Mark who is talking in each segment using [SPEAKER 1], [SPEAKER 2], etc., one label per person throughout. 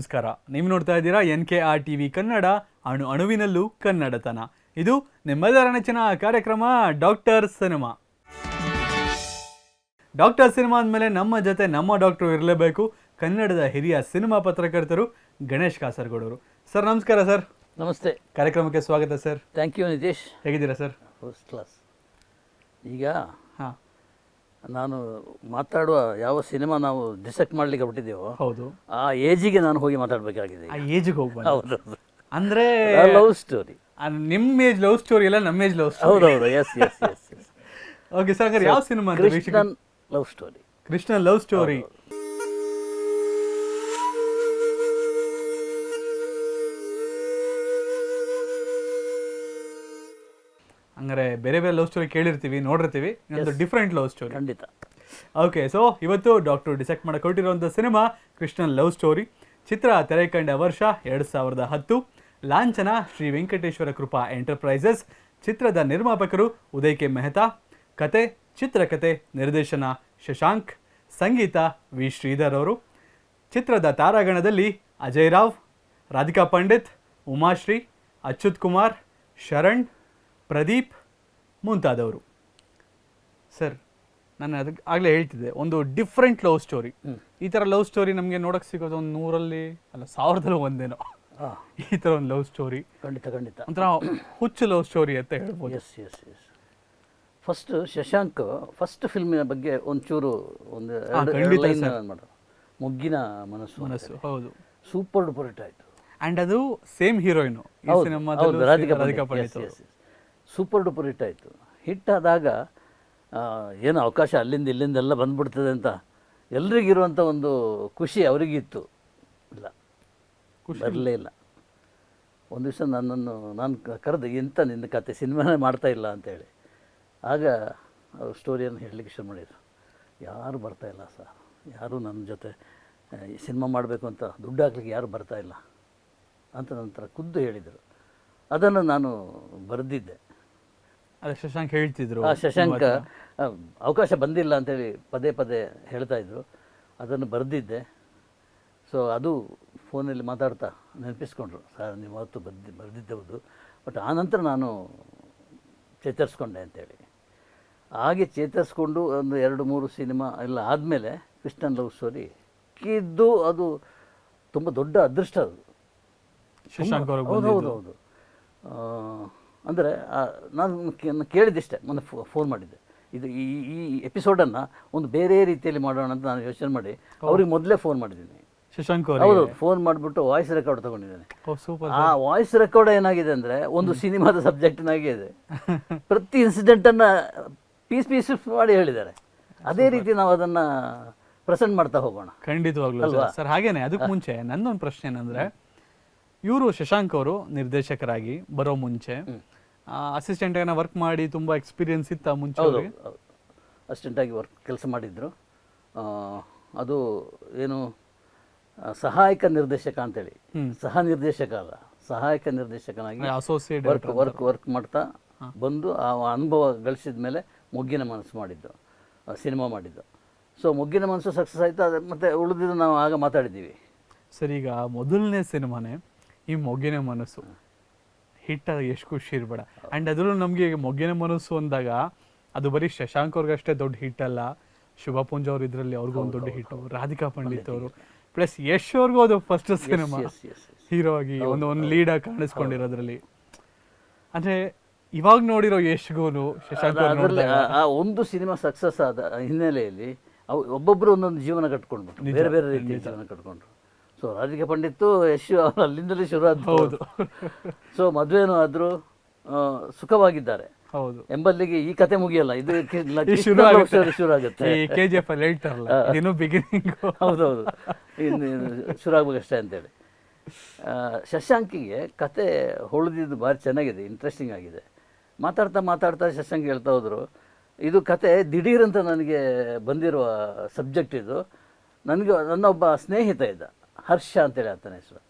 [SPEAKER 1] ನಮಸ್ಕಾರ. ನೀವು ನೋಡ್ತಾ ಇದ್ದೀರಾ N K R T V Kannada ಅಣು ಅಣುವಿನಲ್ಲೂ ಕನ್ನಡತನ. ಇದು ನಿಮ್ಮೆಲ್ಲರ ನೆಚ್ಚಿನ ಕಾರ್ಯಕ್ರಮ ಡಾಕ್ಟರ್ ಸಿನಿಮಾ. ಡಾಕ್ಟರ್ ಸಿನಿಮಾ ಅಂದಮೇಲೆ ನಮ್ಮ ಜೊತೆ ನಮ್ಮ ಡಾಕ್ಟ್ರು ಇರಲೇಬೇಕು. ಕನ್ನಡದ ಹಿರಿಯ ಸಿನಿಮಾ ಪತ್ರಕರ್ತರು ಗಣೇಶ್ ಕಾಸರಗೋಡವರು. ಸರ್ ನಮಸ್ಕಾರ ಸರ್.
[SPEAKER 2] ನಮಸ್ತೆ.
[SPEAKER 1] ಕಾರ್ಯಕ್ರಮಕ್ಕೆ ಸ್ವಾಗತ ಸರ್.
[SPEAKER 2] Thank you Nitesh.
[SPEAKER 1] ಹೇಗಿದ್ದೀರಾ ಸರ್?
[SPEAKER 2] ಫಸ್ಟ್ ಕ್ಲಾಸ್ ಈಗ
[SPEAKER 1] ಹಾಂ.
[SPEAKER 2] ನಾನು ಮಾತಾಡುವ ಯಾವ ಸಿನಿಮಾ ನಾವು ಡಿಸೆಕ್ಟ್ ಮಾಡ್ಲಿಕ್ಕೆ ಬಿಟ್ಟಿದ್ದೇವೋ
[SPEAKER 1] ಹೌದು.
[SPEAKER 2] ಆ ಏಜಿಗೆ ನಾನು ಹೋಗಿ ಮಾತಾಡಬೇಕಾಗಿದೆ
[SPEAKER 1] ಆ ಏಜಿಗೆ ಹೋಗ್ಬೋದು
[SPEAKER 2] ಹೌದು
[SPEAKER 1] ಅಂದ್ರೆ
[SPEAKER 2] ಲವ್ ಸ್ಟೋರಿ
[SPEAKER 1] ನಿಮ್ಮ ಏಜ್ ಲವ್ ಸ್ಟೋರಿ ಎಲ್ಲ ನಮ್ಮ ಏಜ್ ಲವ್ ಸ್ಟೋರಿ
[SPEAKER 2] ಹೌದೌದು. Yes yes yes
[SPEAKER 1] okay sir ಯಾವ cinema
[SPEAKER 2] Krishnan love story
[SPEAKER 1] Krishna love story ಹಂಗಾರೆ ಬೇರೆ ಬೇರೆ ಲವ್ ಸ್ಟೋರಿ ಕೇಳಿರ್ತೀವಿ ನೋಡಿರ್ತೀವಿ. ಇನ್ನೊಂದು ಡಿಫ್ರೆಂಟ್ ಲವ್ ಸ್ಟೋರಿ
[SPEAKER 2] ಖಂಡಿತ.
[SPEAKER 1] ಓಕೆ ಸೊ ಇವತ್ತು ಡಾಕ್ಟರ್ ಡಿಸೆಕ್ಟ್ ಮಾಡಕ್ಕೆ ಹೊರಟಿರುವಂಥ ಸಿನಿಮಾ ಕೃಷ್ಣನ್ ಲವ್ ಸ್ಟೋರಿ ಚಿತ್ರ ತೆರೆ ಕಂಡ ವರ್ಷ ಎರಡು ಸಾವಿರದ ಹತ್ತು. ಲಾಂಛನ ಶ್ರೀ ವೆಂಕಟೇಶ್ವರ ಕೃಪಾ ಎಂಟರ್ಪ್ರೈಸಸ್ ಚಿತ್ರದ ನಿರ್ಮಾಪಕರು ಉದಯ್ ಕೆ ಮೆಹ್ತಾ. ಕತೆ ಚಿತ್ರಕತೆ ನಿರ್ದೇಶನ ಶಶಾಂಕ್. ಸಂಗೀತ ವಿ ಶ್ರೀಧರ್ ಅವರು. ಚಿತ್ರದ ತಾರಾಗಣದಲ್ಲಿ ಅಜಯ್ ರಾವ್ ರಾಧಿಕಾ ಪಂಡಿತ್ ಉಮಾಶ್ರೀ ಅಚ್ಯುತ್ ಕುಮಾರ್ ಶರಣ್ ಪ್ರದೀಪ್ ಮುಂತಾದವರು. ಸರ್ ನಾನು ಅದಕ್ಕೆ ಆಗಲೇ ಹೇಳ್ತಿದ್ದೆ ಒಂದು ಡಿಫ್ರೆಂಟ್ ಲವ್ ಸ್ಟೋರಿ ಈ ಥರ ಲವ್ ಸ್ಟೋರಿ ನಮಗೆ ನೋಡೋಕೆ ಸಿಗೋದು ಒಂದು ನೂರಲ್ಲಿ ಅಲ್ಲ ಸಾವಿರದಲ್ಲಿ ಒಂದೇನೋ. ಈ ಥರ ಒಂದು ಲವ್ ಸ್ಟೋರಿ
[SPEAKER 2] ಖಂಡಿತ ಖಂಡಿತ.
[SPEAKER 1] ಒಂಥರ ಹುಚ್ಚು ಲವ್ ಸ್ಟೋರಿ ಅಂತ ಹೇಳ್ಬೋದು.
[SPEAKER 2] Yes yes yes first Shashank first ಫಿಲ್ಮಿನ ಬಗ್ಗೆ ಒಂಚೂರು ಒಂದು ಮಾಡು ಮುಗ್ಗಿನ ಮನಸ್ಸು
[SPEAKER 1] ಮನಸ್ಸು ಹೌದು.
[SPEAKER 2] ಸೂಪರ್ ಡೂಪರ್ ಹಿಟ್ ಆಯಿತು.
[SPEAKER 1] ಆ್ಯಂಡ್ ಅದು same heroine
[SPEAKER 2] Radhika
[SPEAKER 1] Radhika
[SPEAKER 2] Pandit. Super duper hit ಆಯಿತು. ಹಿಟ್ ಆದಾಗ ಏನು ಅವಕಾಶ ಅಲ್ಲಿಂದ ಇಲ್ಲಿಂದೆಲ್ಲ ಬಂದ್ಬಿಡ್ತದೆ ಅಂತ ಎಲ್ರಿಗಿರುವಂಥ ಒಂದು ಖುಷಿ ಅವರಿಗಿತ್ತು. ಇಲ್ಲ. ಬರಲೇ ಇಲ್ಲ. ಒಂದು ದಿವಸ ನನ್ನನ್ನು ನಾನು ಕರೆದು ಎಂತ ನಿನ್ನ ಕತೆ ಸಿನಿಮಾನೇ ಮಾಡ್ತಾ ಇಲ್ಲ ಅಂತೇಳಿ. ಆಗ ಅವ್ರು ಸ್ಟೋರಿಯನ್ನು ಹೇಳಲಿಕ್ಕೆ ಶುರು ಮಾಡಿದರು. ಯಾರು ಬರ್ತಾ ಇಲ್ಲ ಸರ್? ಯಾರೂ ನನ್ನ ಜೊತೆ ಸಿನಿಮಾ ಮಾಡಬೇಕು ಅಂತ ದುಡ್ಡು ಹಾಕ್ಲಿಕ್ಕೆ ಯಾರು ಬರ್ತಾ ಇಲ್ಲ? ಅಂತ ನಂತರ ಖುದ್ದು ಹೇಳಿದರು. ಅದನ್ನು ನಾನು ಬರೆದಿದ್ದೆ.
[SPEAKER 1] ಅದೇ ಶಶಾಂಕ್ ಹೇಳ್ತಿದ್ರು
[SPEAKER 2] ಆ ಶಶಾಂಕ ಆ, ಅವಕಾಶ ಬಂದಿಲ್ಲ ಅಂತೇಳಿ ಪದೇ ಪದೇ ಹೇಳ್ತಾ ಇದ್ರು. ಅದನ್ನು ಬರೆದಿದ್ದೆ. ಸೊ ಅದು ಫೋನಲ್ಲಿ ಮಾತಾಡ್ತಾ ನೆನಪಿಸ್ಕೊಂಡ್ರು. ಸರ್ ನೀವು ಅವತ್ತು ಬರ್ದಿ ಬರೆದಿದ್ದೆ ಹೌದು ಬಟ್ ಆನಂತರ ನಾನು ಚೇತರಿಸ್ಕೊಂಡೆ ಅಂತೇಳಿ. ಹಾಗೆ ಚೇತರಿಸ್ಕೊಂಡು ಒಂದು ಎರಡು ಮೂರು ಸಿನಿಮಾ ಎಲ್ಲ ಆದಮೇಲೆ ಕೃಷ್ಣನ್ ಲವ್ ಸ್ಟೋರಿ ಕಿದ್ದು ಅದು ತುಂಬ ದೊಡ್ಡ ಅದೃಷ್ಟ ಅದು.
[SPEAKER 1] ಶಶಾಂಕ್
[SPEAKER 2] ಹೌದು ಹೌದು ಹೌದು ಅಂದರೆ ನಾನು ಕೇಳಿದಿಷ್ಟೆ ಒಂದು ಫೋನ್ ಮಾಡಿದ್ದೆ. ಇದು ಈ ಈ ಎಪಿಸೋಡನ್ನು ಒಂದು ಬೇರೆ ರೀತಿಯಲ್ಲಿ ಮಾಡೋಣ ಅಂತ ನಾನು ಯೋಚನೆ ಮಾಡಿ ಅವ್ರಿಗೆ ಮೊದಲೇ ಫೋನ್ ಮಾಡಿದ್ದೀನಿ.
[SPEAKER 1] ಶಶಾಂಕ್
[SPEAKER 2] ಹೌದು ಫೋನ್ ಮಾಡಿಬಿಟ್ಟು ವಾಯ್ಸ್ ರೆಕಾರ್ಡ್ ತೊಗೊಂಡಿದ್ದೇನೆ. ಆ ವಾಯ್ಸ್ ರೆಕಾರ್ಡ್ ಏನಾಗಿದೆ ಅಂದರೆ ಒಂದು ಸಿನಿಮಾದ ಸಬ್ಜೆಕ್ಟ್ನಾಗೆ ಇದೆ. ಪ್ರತಿ ಇನ್ಸಿಡೆಂಟನ್ನು ಪೀಸ್ ಪೀಸ್ ಮಾಡಿ ಹೇಳಿದ್ದಾರೆ. ಅದೇ ರೀತಿ ನಾವು ಅದನ್ನು ಪ್ರೆಸೆಂಟ್ ಮಾಡ್ತಾ ಹೋಗೋಣ.
[SPEAKER 1] ಖಂಡಿತವಾಗ್ಲೂ. ಸರ್. ಹಾಗೇನೆ ಅದಕ್ಕೆ ಮುಂಚೆ ನನ್ನೊಂದು ಪ್ರಶ್ನೆ ಏನಂದ್ರೆ ಇವರು ಶಶಾಂಕ್ ಅವರು ನಿರ್ದೇಶಕರಾಗಿ ಬರೋ ಮುಂಚೆ. ಅಸಿಸ್ಟೆಂಟ್ ಆಗಿ ವರ್ಕ್ ಮಾಡಿ ತುಂಬಾ ಎಕ್ಸ್ಪೀರಿಯನ್ಸ್ ಇತ್ತ ಮುಂಚೆ ಅವ್ರಿಗೆ?
[SPEAKER 2] ಅಸಿಸ್ಟೆಂಟಾಗಿ ವರ್ಕ್ ಕೆಲಸ ಮಾಡಿದ್ರು. ಅದು ಏನು ಸಹಾಯಕ ನಿರ್ದೇಶಕ ಅಂತೇಳಿ. ಸಹ ನಿರ್ದೇಶಕ ಅಲ್ಲ ಸಹಾಯಕ ನಿರ್ದೇಶಕನಾಗಿ
[SPEAKER 1] ಅಸೋಸಿಯೇಟ್
[SPEAKER 2] ವರ್ಕ್ ವರ್ಕ್ ವರ್ಕ್ ಮಾಡ್ತಾ ಬಂದು ಆ ಅನುಭವ ಗಳಿಸಿದ ಮೇಲೆ ಮೊಗ್ಗಿನ ಮನಸ್ಸು ಮಾಡಿದ್ದು ಸಿನಿಮಾ ಮಾಡಿದ್ದು. ಸೊ ಮೊಗ್ಗಿನ ಮನಸ್ಸು ಸಕ್ಸಸ್ ಆಯಿತು ಅದು ಮತ್ತೆ ಉಳಿದಿದ್ದು ನಾವು ಆಗ ಮಾತಾಡಿದ್ದೀವಿ.
[SPEAKER 1] ಸರಿ ಈಗ ಮೊದಲನೇ ಸಿನಿಮಾನೇ ಈ ಮೊಗ್ಗಿನ ಮನಸ್ಸು. ಹಿಟ್ಟ ಎಷ್ಟು ಖುಷಿ ಇರ್ಬೇಡ. ಅಂಡ್ ಅದ್ರಲ್ಲೂ ನಮಗೆ ಮೊಗ್ಗಿನ ಮನಸ್ಸು ಅಂದಾಗ ಅದು ಬರೀ ಶಶಾಂಕ್ ಅವ್ರಿಗಷ್ಟೇ ದೊಡ್ಡ ಹಿಟ್ ಅಲ್ಲ. ಶುಭ ಪುಂಜ ಅವ್ರು ಇದ್ರಲ್ಲಿ ಅವ್ರಿಗೂ ಒಂದು ದೊಡ್ಡ ಹಿಟ್ ರಾಧಿಕಾ ಪಂಡಿತ್ ಅವರು. ಪ್ಲಸ್ ಯಶ್ ಅವ್ರಿಗೂ ಅದು ಫಸ್ಟ್ ಸಿನಿಮಾ ಹೀರೋ ಆಗಿ ಒಂದು ಒಂದು ಲೀಡ್ ಆಗಿ ಕಾಣಿಸ್ಕೊಂಡಿರೋದ್ರಲ್ಲಿ. ಅಂದ್ರೆ ಇವಾಗ ನೋಡಿರೋ ಯಶ್ಗೂನು ಶಶಾಂಕ್
[SPEAKER 2] ಆ ಒಂದು ಸಿನಿಮಾ ಸಕ್ಸಸ್ ಆದ ಹಿನ್ನೆಲೆಯಲ್ಲಿ ಅವು ಒಬ್ಬೊಬ್ಬರು ಒಂದೊಂದು ಜೀವನ ಕಟ್ಕೊಂಡ್ಬಿಟ್ಟು ಬೇರೆ ಬೇರೆ ರೀತಿಯ ಜೀವನ ಕಟ್ಕೊಂಡ್ರು. ಸೊ ರಾಧಿಕಾ ಪಂಡಿತ್ತು ಯಶು ಅವರು ಅಲ್ಲಿಂದಲೇ ಶುರು ಆದ
[SPEAKER 1] ಹೌದು.
[SPEAKER 2] ಸೊ ಮದುವೆನೂ ಆದರೂ ಸುಖವಾಗಿದ್ದಾರೆ.
[SPEAKER 1] ಹೌದು.
[SPEAKER 2] ಎಂಬಲ್ಲಿಗೆ ಈ ಕತೆ ಮುಗಿಯಲ್ಲ. ಇದು
[SPEAKER 1] ಶುರು ಆಗುತ್ತೆ ಕೆ ಜಿ ಎಫ್ ಅಲ್ಲಿ ಹೇಳ್ತಾರಲ್ಲ ಇನ್ನು ಬಿಗಿನಿಂಗ್
[SPEAKER 2] ಹೌದೌದು. ಇನ್ನು ಶುರು ಆಗ್ಬೇಕಷ್ಟೇ ಅಂತೇಳಿ. ಶಶಾಂಕಿಗೆ ಕತೆ ಹೊಳೆದಿದ್ದು ಭಾರಿ ಚೆನ್ನಾಗಿದೆ ಇಂಟ್ರೆಸ್ಟಿಂಗ್ ಆಗಿದೆ. ಮಾತಾಡ್ತಾ ಮಾತಾಡ್ತಾ ಶಶಾಂಕ್ ಹೇಳ್ತಾ ಹೋದರು ಇದು ಕತೆ ದಿಢೀರಂತ ನನಗೆ ಬಂದಿರುವ ಸಬ್ಜೆಕ್ಟ್ ಇದು. ನನಗೆ ನನ್ನೊಬ್ಬ ಸ್ನೇಹಿತ ಇದ್ದ. ಹರ್ಷ ಅಂತೇಳಿ ಆತನ ಹೆಸರು.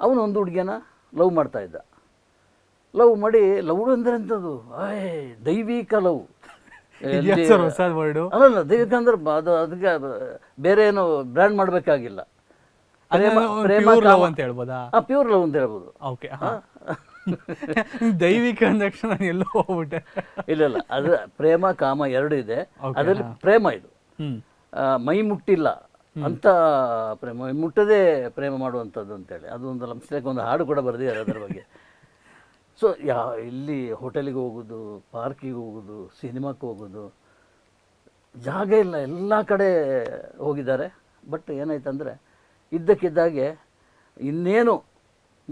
[SPEAKER 2] ಅವನು ಒಂದು ಹುಡುಗಿಯನ್ನ ಲವ್ ಮಾಡ್ತಾ ಇದ್ದ. ಲವ್ ಮಾಡಿ ಲವ್ ಅಂದ್ರೆ ಎಂಥದ್ದು ಆಯ್ ದೈವಿಕ ಲವ್
[SPEAKER 1] ಅಲ್ಲ
[SPEAKER 2] ಅಲ್ಲಲ್ಲ ದೈವಿಕ ಅಂದ್ರೆ ಅದು ಅದಕ್ಕೆ ಬೇರೆ ಏನು ಬ್ರ್ಯಾಂಡ್ ಮಾಡಬೇಕಾಗಿಲ್ಲ.
[SPEAKER 1] ಲವ್ ಅಂತ ಹೇಳ್ಬೋದಾ?
[SPEAKER 2] ಪ್ಯೂರ್ ಲವ್ ಅಂತ ಹೇಳ್ಬೋದು.
[SPEAKER 1] ಓಕೆ ದೈವಿಕ ಅಂದ ತಕ್ಷಣ ನಾನು ಎಲ್ಲೋ ಹೋಗ್ಬಿಟ್ಟೆ.
[SPEAKER 2] ಇಲ್ಲ ಇಲ್ಲ ಅದು ಪ್ರೇಮ ಕಾಮ ಎರಡು ಇದೆ. ಅದರಲ್ಲಿ ಪ್ರೇಮ ಇದು. ಮೈ ಮುಟ್ಟಿಲ್ಲ. ಅಂತ ಪ್ರೇಮ ಮುಟ್ಟದೆ ಪ್ರೇಮ ಮಾಡುವಂಥದ್ದು ಅಂತೇಳಿ. ಅದು ಒಂದು ಲಂಚಕ್ಕೆ ಒಂದು ಹಾಡು ಕೂಡ ಬರೆದಿದ್ದಾರೆ ಅದರ ಬಗ್ಗೆ. ಸೊ ಯಾ ಇಲ್ಲಿ ಹೋಟೆಲಿಗೆ ಹೋಗೋದು ಪಾರ್ಕಿಗೆ ಹೋಗೋದು ಸಿನಿಮಾಕ್ಕೆ ಹೋಗೋದು ಜಾಗ ಇಲ್ಲ. ಎಲ್ಲ ಕಡೆ ಹೋಗಿದ್ದಾರೆ. ಬಟ್ ಏನಾಯ್ತಂದರೆ ಇದ್ದಕ್ಕಿದ್ದಾಗೆ ಇನ್ನೇನು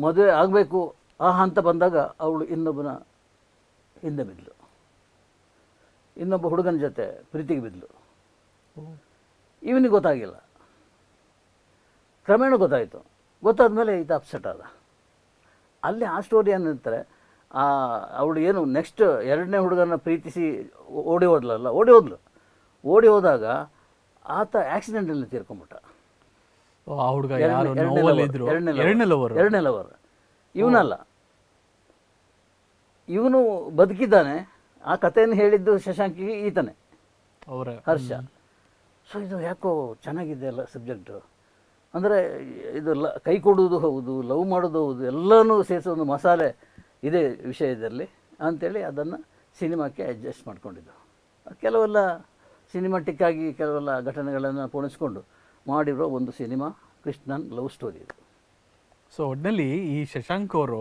[SPEAKER 2] ಮದುವೆ ಆಗಬೇಕು ಆ ಹಂತ ಬಂದಾಗ ಅವಳು ಇನ್ನೊಬ್ಬನ ಹಿಂದೆ ಬಿದ್ಲು. ಇನ್ನೊಬ್ಬ ಹುಡುಗನ ಜೊತೆ ಪ್ರೀತಿಗೆ ಬಿದ್ಲು. ಇವನಿಗೆ ಗೊತ್ತಾಗಿಲ್ಲ. ಕ್ರಮೇಣ ಗೊತ್ತಾಯಿತು. ಗೊತ್ತಾದ ಮೇಲೆ ಇದು ಅಪ್ಸೆಟ್ ಆದ. ಅಲ್ಲಿ ಆ ಸ್ಟೋರಿ ಏನಂತಾರೆ ಆ ಅವಳು ಏನು ನೆಕ್ಸ್ಟ್ ಎರಡನೇ ಹುಡುಗನ ಪ್ರೀತಿಸಿ ಓಡಿ ಹೋದ್ಲಲ್ಲ ಓಡಿ ಹೋದ್ಲು. ಓಡಿ ಹೋದಾಗ ಆತ ಆಕ್ಸಿಡೆಂಟಲ್ಲಿ ತೀರ್ಕೊಂಬಿಟ್ಟ ಎರಡನೇ-
[SPEAKER 1] ಲವರ್
[SPEAKER 2] ಇವನಲ್ಲ. ಇವನು ಬದುಕಿದ್ದಾನೆ. ಆ ಕಥೆಯನ್ನು ಹೇಳಿದ್ದು ಶಶಾಂಕಿಗೆ ಈತನೇ.
[SPEAKER 1] ಅವರ.
[SPEAKER 2] ಹರ್ಷ. ಸೊ ಇದು ಯಾಕೋ ಚೆನ್ನಾಗಿದೆ ಅಲ್ಲ ಸಬ್ಜೆಕ್ಟು ಅಂದರೆ ಇದು ಲ ಕೈ ಕೊಡುವುದು ಹೌದು ಲವ್ ಮಾಡೋದು ಹೌದು ಎಲ್ಲನೂ ಸೇರಿಸೋ ಒಂದು ಮಸಾಲೆ ಇದೆ ವಿಷಯದಲ್ಲಿ ಅಂಥೇಳಿ ಅದನ್ನು ಸಿನಿಮಾಕ್ಕೆ ಅಡ್ಜಸ್ಟ್ ಮಾಡಿಕೊಂಡಿದ್ದು. ಕೆಲವೆಲ್ಲ ಸಿನಿಮಾಟಿಕ್ಕಾಗಿ ಕೆಲವೆಲ್ಲ ಘಟನೆಗಳನ್ನು ಪೋಣಿಸ್ಕೊಂಡು ಮಾಡಿರೋ ಒಂದು ಸಿನಿಮಾ ಕೃಷ್ಣನ್ ಲವ್ ಸ್ಟೋರಿ ಇದು.
[SPEAKER 1] ಸೊ ಒಟ್ಟಿನಲ್ಲಿ ಈ ಶಶಾಂಕ್ ಅವರು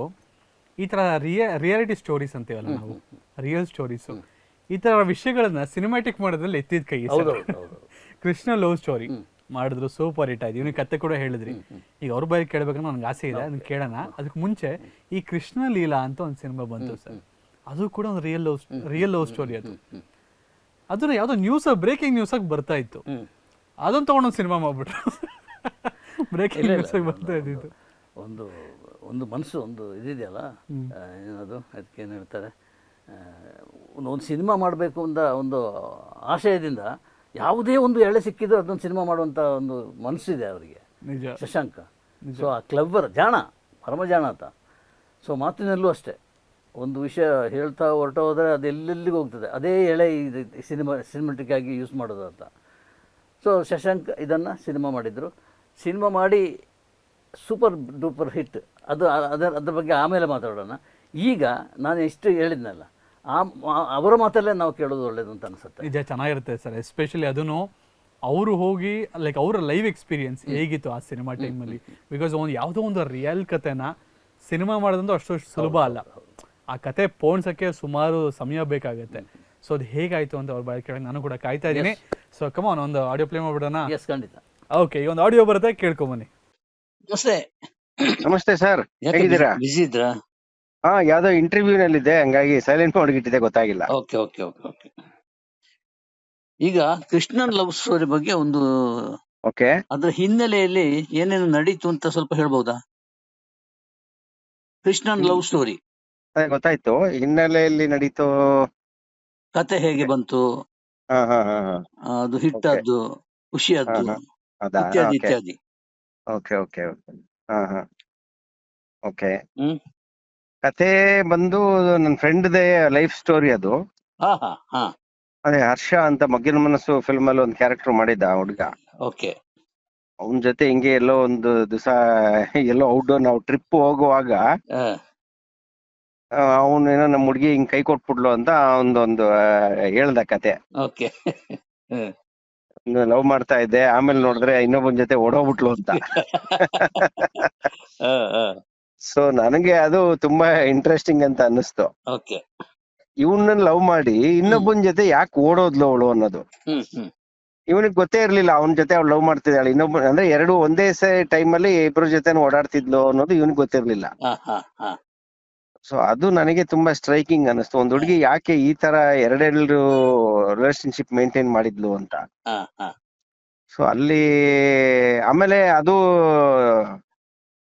[SPEAKER 1] ಈ ಥರ ರಿಯ ರಿಯಾಲಿಟಿ ಸ್ಟೋರೀಸ್ ಅಂತೇವಲ್ಲ ನಾವು? ರಿಯಲ್ ಸ್ಟೋರೀಸು ಈ ಥರ ವಿಷಯಗಳನ್ನು ಸಿನಿಮ್ಯಾಟಿಕ್ ಮಾಡೋದ್ರಲ್ಲಿ ಎತ್ತಿದ ಕೈ ಕೃಷ್ಣ ಲವ್ ಸ್ಟೋರಿ. ಮಾಡಿದ್ರು ಸೂಪರ್ ಹಿಟ್ ಆಯ್ತು. ಇವನಿಗೆ ಕತೆ ಕೂಡ ಹೇಳಿದ್ರಿ. ಈಗ ಅವ್ರ ಬಾಯಿ ಕೇಳ್ಬೇಕಂದ್ರೆ ನನಗೆ ಆಸೆ ಇದೆ ಅದನ್ನ ಕೇಳೋಣ. ಅದಕ್ಕೆ ಮುಂಚೆ ಈ ಕೃಷ್ಣ ಲೀಲಾ ಅಂತ ಒಂದು ಸಿನಿಮಾ ಬಂತು ಸರ್. ಅದು ಕೂಡ ಒಂದು real love real love story ಅದು. ಅದನ್ನ ಯಾವುದೋ ನ್ಯೂಸ್ ಬ್ರೇಕಿಂಗ್ ನ್ಯೂಸ್ ಆಗಿ ಬರ್ತಾ ಇತ್ತು. ಅದನ್ನ ತಗೊಂಡೊಂದು ಸಿನಿಮಾ ಮಾಡ್ಬಿಟ್ರು. ಬ್ರೇಕಿಂಗ್ ನ್ಯೂಸ್ ಆಗಿ ಬರ್ತಾ ಇದ್ದಿದ್ದು.
[SPEAKER 2] ಒಂದು ಒಂದು ಮನಸ್ಸು ಒಂದು ಇದಿದೆಯಲ್ಲ? ಏನದು? ಅದಕ್ಕೆ ಏನು ಹೇಳ್ತಾರೆ? ಒಂದು ಸಿನಿಮಾ ಮಾಡಬೇಕು ಅಂತ ಒಂದು ಆಶಯದಿಂದ ಯಾವುದೇ ಒಂದು ಎಳೆ ಸಿಕ್ಕಿದ್ರು ಅದೊಂದು ಸಿನಿಮಾ ಮಾಡುವಂಥ ಒಂದು ಮನಸ್ಸಿದೆ ಅವರಿಗೆ.
[SPEAKER 1] ನಿಜ.
[SPEAKER 2] ಶಶಾಂಕ. ಸೊ ಆ ಕ್ಲಬ್ಬರ್ ಜಾಣ ಪರಮ ಜಾಣ ಅಂತ. ಸೊ ಮಾತಿನಲ್ಲೂ ಅಷ್ಟೇ. ಒಂದು ವಿಷಯ ಹೇಳ್ತಾ ಹೊರಟ ಹೋದ್ರೆ ಅದು ಎಲ್ಲೆಲ್ಲಿಗೆ ಹೋಗ್ತದೆ. ಅದೇ ಎಳೆ ಇದು ಸಿನಿಮಾ ಸಿನಿಮೆಟಿಕ್ ಆಗಿ ಯೂಸ್ ಮಾಡೋದು ಅಂತ. ಸೊ ಶಶಾಂಕ್ ಇದನ್ನು ಸಿನಿಮಾ ಮಾಡಿದರು. ಸಿನಿಮಾ ಮಾಡಿ ಸೂಪರ್ ಡೂಪರ್ ಹಿಟ್ ಅದು ಅದರ ಅದ್ರ ಬಗ್ಗೆ ಆಮೇಲೆ ಮಾತಾಡೋಣ. ಈಗ ನಾನು ಎಷ್ಟು ಹೇಳಿದ್ನಲ್ಲ. ಆ ಅವರ ಮಾತಲ್ಲೇ ನಾವು ಕೇಳೋದು ಒಳ್ಳೇದು ಅಂತ ಅನ್ಸುತ್ತೆ.
[SPEAKER 1] ನಿಜ ಚೆನ್ನಾಗಿರುತ್ತೆ ಸರ್. ಎಸ್ಪೆಷಲಿ ಅದನ್ನು ಅವರು ಹೋಗಿ ಲೈಕ್ ಅವರ ಲೈವ್ ಎಕ್ಸ್ಪೀರಿಯನ್ಸ್ ಹೇಗಿತ್ತು ಆ ಸಿನಿಮಾ ಟೈಮಲ್ಲಿ ಬಿಕಾಸ್ ಒಂದು ಯಾವುದೋ ಒಂದು ರಿಯಲ್ ಕತೆನ ಸಿನಿಮಾ ಮಾಡೋದಂತೂ ಅಷ್ಟು ಸುಲಭ ಅಲ್ಲ. ಆ ಕತೆ ಪೋಣಿಸೋಕ್ಕೆ ಸುಮಾರು ಸಮಯ ಬೇಕಾಗುತ್ತೆ. ಸೊ ಅದು ಹೇಗಾಯ್ತು ಅಂತ ಅವ್ರ ಬಾಯಿ ಕೇಳಕ್ಕೆ ನಾನು ಕೂಡ ಕಾಯ್ತಾ ಇದ್ದೀನಿ. ಸೊ ಕಮಾನ್ ಒಂದು ಆಡಿಯೋ ಪ್ಲೇ ಮಾಡ್ಬಿಡೋಣ?
[SPEAKER 2] ಎಸ್ ಖಂಡಿತ.
[SPEAKER 1] ಓಕೆ ಈಗ ಒಂದು ಆಡಿಯೋ ಬರುತ್ತೆ ಕೇಳ್ಕೊಂಬನ್ನಿ
[SPEAKER 2] ಬನ್ನಿ.
[SPEAKER 3] ನಮಸ್ತೆ. ಸರ್. ಹೇಗಿದ್ದೀರಾ?
[SPEAKER 2] ಬಿಸಿ ಇದ್ರಾ
[SPEAKER 3] ಹಾ ಯಾವ್ದೋ ಇಂಟರ್ವ್ಯೂ ನಲ್ಲಿದ್ದೆ ಹಂಗಾಗಿ ಸೈಲೆಂಟ್ ಮಾಡಿಟ್ಟಿದ್ದೆ ಗೊತ್ತಾಗಿಲ್ಲ.
[SPEAKER 2] ಓಕೆ ಓಕೆ ಓಕೆ ಓಕೆ ಈಗ ಕೃಷ್ಣನ್ ಲವ್ ಸ್ಟೋರಿ ಬಗ್ಗೆ ಒಂದು
[SPEAKER 3] ಓಕೆ
[SPEAKER 2] ಅದ್ರ ಹಿನ್ನೆಲೆಯಲ್ಲಿ ಏನೇನು ನಡೀತು ಅಂತ ಸ್ವಲ್ಪ ಹೇಳ್ಬಹುದಾ ಕೃಷ್ಣನ್ ಲವ್ ಸ್ಟೋರಿ
[SPEAKER 3] ಅದೇ ಗೊತ್ತಾಯ್ತು. ಹಿನ್ನೆಲೆಯಲ್ಲಿ ನಡೀತು?
[SPEAKER 2] ಕತೆ ಹೇಗೆ ಬಂತು?
[SPEAKER 3] ಹಾ ಹಾ ಹಾ ಹಾ.
[SPEAKER 2] ಆ, ಅದು ಹಿಟ್ಟಾದ್ದು ಖುಷಿಯಾದ್ದು
[SPEAKER 3] ಹಾ, ಅದಾ?
[SPEAKER 2] ಇತ್ಯಾದಿ
[SPEAKER 3] ಓಕೆ
[SPEAKER 2] ಇತ್ಯಾದಿ.
[SPEAKER 3] ಓಕೆ ಓಕೆ ಓಕೆ ಹಾ ಹಾ. Okay
[SPEAKER 2] hmm.
[SPEAKER 3] ಕತೆ ಬಂದು ನನ್ನ ಫ್ರೆಂಡ್ದೇ ಲೈಫ್ ಸ್ಟೋರಿ ಅದು.
[SPEAKER 2] ಹಾ ಹಾ ಹಾ.
[SPEAKER 3] ಅದೇ ಹರ್ಷ ಅಂತ ಮಗ್ಗಿನ ಮನಸ್ಸು ಫಿಲ್ಮ್ ಅಲ್ಲಿ ಒಂದು ಕ್ಯಾರೆಕ್ಟರ್ ಮಾಡಿದ್ದ ಆ ಹುಡ್ಗ.
[SPEAKER 2] ಓಕೆ.
[SPEAKER 3] ಅವನ ಜೊತೆ ಹಿಂಗೆ ಎಲ್ಲೋ ಒಂದು ದಿವಸ ಎಲ್ಲೋ ಔಟ್ಡೋರ್ ನಾವು ಟ್ರಿಪ್ ಹೋಗುವಾಗ ಅವನೇನೋ ನಮ್ಮ ಹುಡುಗಿ ಹಿಂಗ್ ಕೈ ಕೊಟ್ಬಿಡ್ಲು ಅಂತ ಒಂದೊಂದು ಹೇಳ್ದ ಕತೆ
[SPEAKER 2] ಓಕೆ.
[SPEAKER 3] ಲವ್ ಮಾಡ್ತಾ ಇದ್ದೆ ಆಮೇಲೆ ನೋಡಿದ್ರೆ ಇನ್ನೊಬ್ಬನ ಜೊತೆ ಓಡೋಗ್ಬಿಟ್ಲು ಅಂತ. ಸೊ ನನಗೆ ಅದು ತುಂಬಾ ಇಂಟ್ರೆಸ್ಟಿಂಗ್ ಅಂತ ಅನ್ನಿಸ್ತು.
[SPEAKER 2] ಓಕೆ
[SPEAKER 3] ಇವನ್ನ ಲವ್ ಮಾಡಿ ಇನ್ನೊಬ್ಬನ ಜೊತೆ ಯಾಕೆ ಓಡೋದ್ಲು ಅವಳು ಅನ್ನೋದು. ಇವನಿಗೆ ಗೊತ್ತೇ ಇರ್ಲಿಲ್ಲ ಅವನ ಜೊತೆ ಅವ್ಳು ಲವ್ ಮಾಡ್ತಿದ್ದಾಳೆ. ಇನ್ನೊಬ್ಬ ಅಂದ್ರೆ ಎರಡು ಒಂದೇ ಟೈಮ್ ಅಲ್ಲಿ ಇಬ್ರ ಜೊತೆ ಓಡಾಡ್ತಿದ್ಲು ಅನ್ನೋದು ಇವನಿಗೆ ಗೊತ್ತಿರ್ಲಿಲ್ಲ. ಸೊ ಅದು ನನಗೆ ತುಂಬಾ ಸ್ಟ್ರೈಕಿಂಗ್ ಅನಿಸ್ತು ಒಂದ್ ಹುಡುಗಿ ಯಾಕೆ ಈ ತರ ಎರಡೆರಡು ರಿಲೇಶನ್ಶಿಪ್ ಮೇಂಟೈನ್ ಮಾಡಿದ್ಲು ಅಂತ. ಸೊ ಅಲ್ಲಿ ಆಮೇಲೆ ಅದು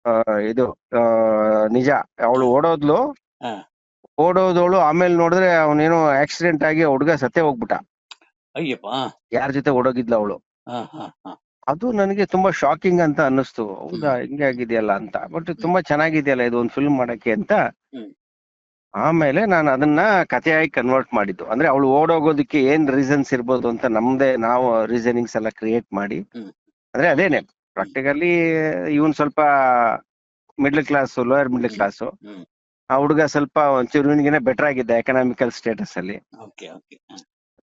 [SPEAKER 3] ಆ, ಇದು ಆ, ನಿಜ. ಅವಳು ಓಡೋದ್ಲು.
[SPEAKER 2] ಹಾ.
[SPEAKER 3] ಓಡೋದವಳು ಆಮೇಲೆ ನೋಡಿದ್ರೆ ಅವನೇನೋ ಆಕ್ಸಿಡೆಂಟ್ ಆಗಿ ಹುಡುಗ ಸತ್ತೇ ಹೋಗ್ಬಿಟ್ಟ.
[SPEAKER 2] ಅಯ್ಯಪ್ಪ.
[SPEAKER 3] ಯಾರ ಜೊತೆ ಓಡೋಗಿದ್ಲ ಅವಳು?
[SPEAKER 2] ಹಾ ಹಾ ಹಾ.
[SPEAKER 3] ಅದು ನನಗೆ ತುಂಬಾ ಶಾಕಿಂಗ್ ಅಂತ ಅನ್ನಿಸ್ತು. ಹೌದಾ ಹಿಂಗೆ ಆಗಿದೆಯಲ್ಲ ಅಂತ. ಬಟ್ ತುಂಬಾ ಚೆನ್ನಾಗಿದೆಯಲ್ಲ ಇದು ಒಂದು ಫಿಲ್ಮ್ ಮಾಡಕ್ಕೆ ಅಂತ.
[SPEAKER 2] ಹ್ಮ್.
[SPEAKER 3] ಆಮೇಲೆ ನಾನು ಅದನ್ನ ಕಥೆಯಾಗಿ ಕನ್ವರ್ಟ್ ಮಾಡಿದ್ದು. ಅಂದ್ರೆ ಅವಳು ಓಡೋಗೋದಕ್ಕೆ ಏನ್ ರೀಸನ್ಸ್ ಇರ್ಬೋದು ಅಂತ ನಮ್ದೇ ನಾವು ರೀಸನಿಂಗ್ಸ್ ಎಲ್ಲ ಕ್ರಿಯೇಟ್ ಮಾಡಿ.
[SPEAKER 2] ಹ್ಮ್.
[SPEAKER 3] ಅಂದ್ರೆ ಅದೇನೆ ಪ್ರಾಕ್ಟಿಕಲಿ ಇವನ್ ಸ್ವಲ್ಪ middle class lower middle class ಆ ಹುಡುಗ ಸ್ವಲ್ಪ ಒಂಚೂರು ಇವನಿಗೆ ಬೆಟರ್ ಆಗಿದ್ದ ಎಕನಾಮಿಕಲ್ ಸ್ಟೇಟಸ್ ಅಲ್ಲಿ.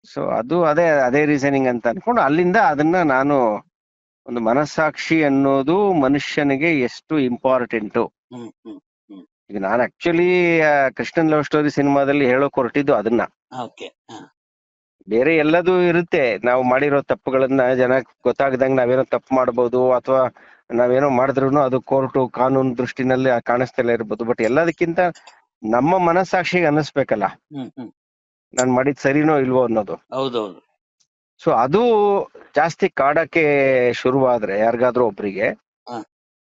[SPEAKER 3] ಸೊ ಅದು ಅದೇ ಅದೇ ರೀಸನಿಂಗ್ ಅಂತ ಅನ್ಕೊಂಡು ಅಲ್ಲಿಂದ ಅದನ್ನ ನಾನು ಒಂದು ಮನಸ್ಸಾಕ್ಷಿ ಅನ್ನೋದು ಮನುಷ್ಯನಿಗೆ ಎಷ್ಟು ಇಂಪಾರ್ಟೆಂಟ್ ಈಗ ನಾನು ಆಕ್ಚುಲಿ ಕೃಷ್ಣನ್ ಲವ್ ಸ್ಟೋರಿ ಸಿನಿಮಾದಲ್ಲಿ ಹೇಳೋಕ್ ಹೊರಟಿದ್ದು ಅದನ್ನ.
[SPEAKER 4] ಓಕೆ
[SPEAKER 3] ಬೇರೆ ಎಲ್ಲದೂ ಇರುತ್ತೆ ನಾವು ಮಾಡಿರೋ ತಪ್ಪುಗಳನ್ನ ಜನ ಗೊತ್ತಾಗದಂಗೆ ನಾವೇನೋ ತಪ್ಪು ಮಾಡ್ಬೋದು ಅಥವಾ ನಾವೇನೋ ಮಾಡಿದ್ರು ಅದು ಕೋರ್ಟು ಕಾನೂನು ದೃಷ್ಟಿನಲ್ಲಿ ಕಾಣಿಸ್ತಾ ಇರ್ಬೋದು ಬಟ್ ಎಲ್ಲದಕ್ಕಿಂತ ನಮ್ಮ ಮನಸ್ಸಾಕ್ಷಿಗೆ ಅನ್ನಿಸ್ಬೇಕಲ್ಲ ನಾನ್ ಮಾಡಿದ್ ಸರಿನೋ ಇಲ್ವೋ ಅನ್ನೋದು
[SPEAKER 4] ಹೌದೌದು
[SPEAKER 3] ಸೊ ಅದು ಜಾಸ್ತಿ ಕಾಡಕ್ಕೆ ಶುರುವಾದ್ರೆ ಯಾರಿಗಾದ್ರೂ ಒಬ್ರಿಗೆ.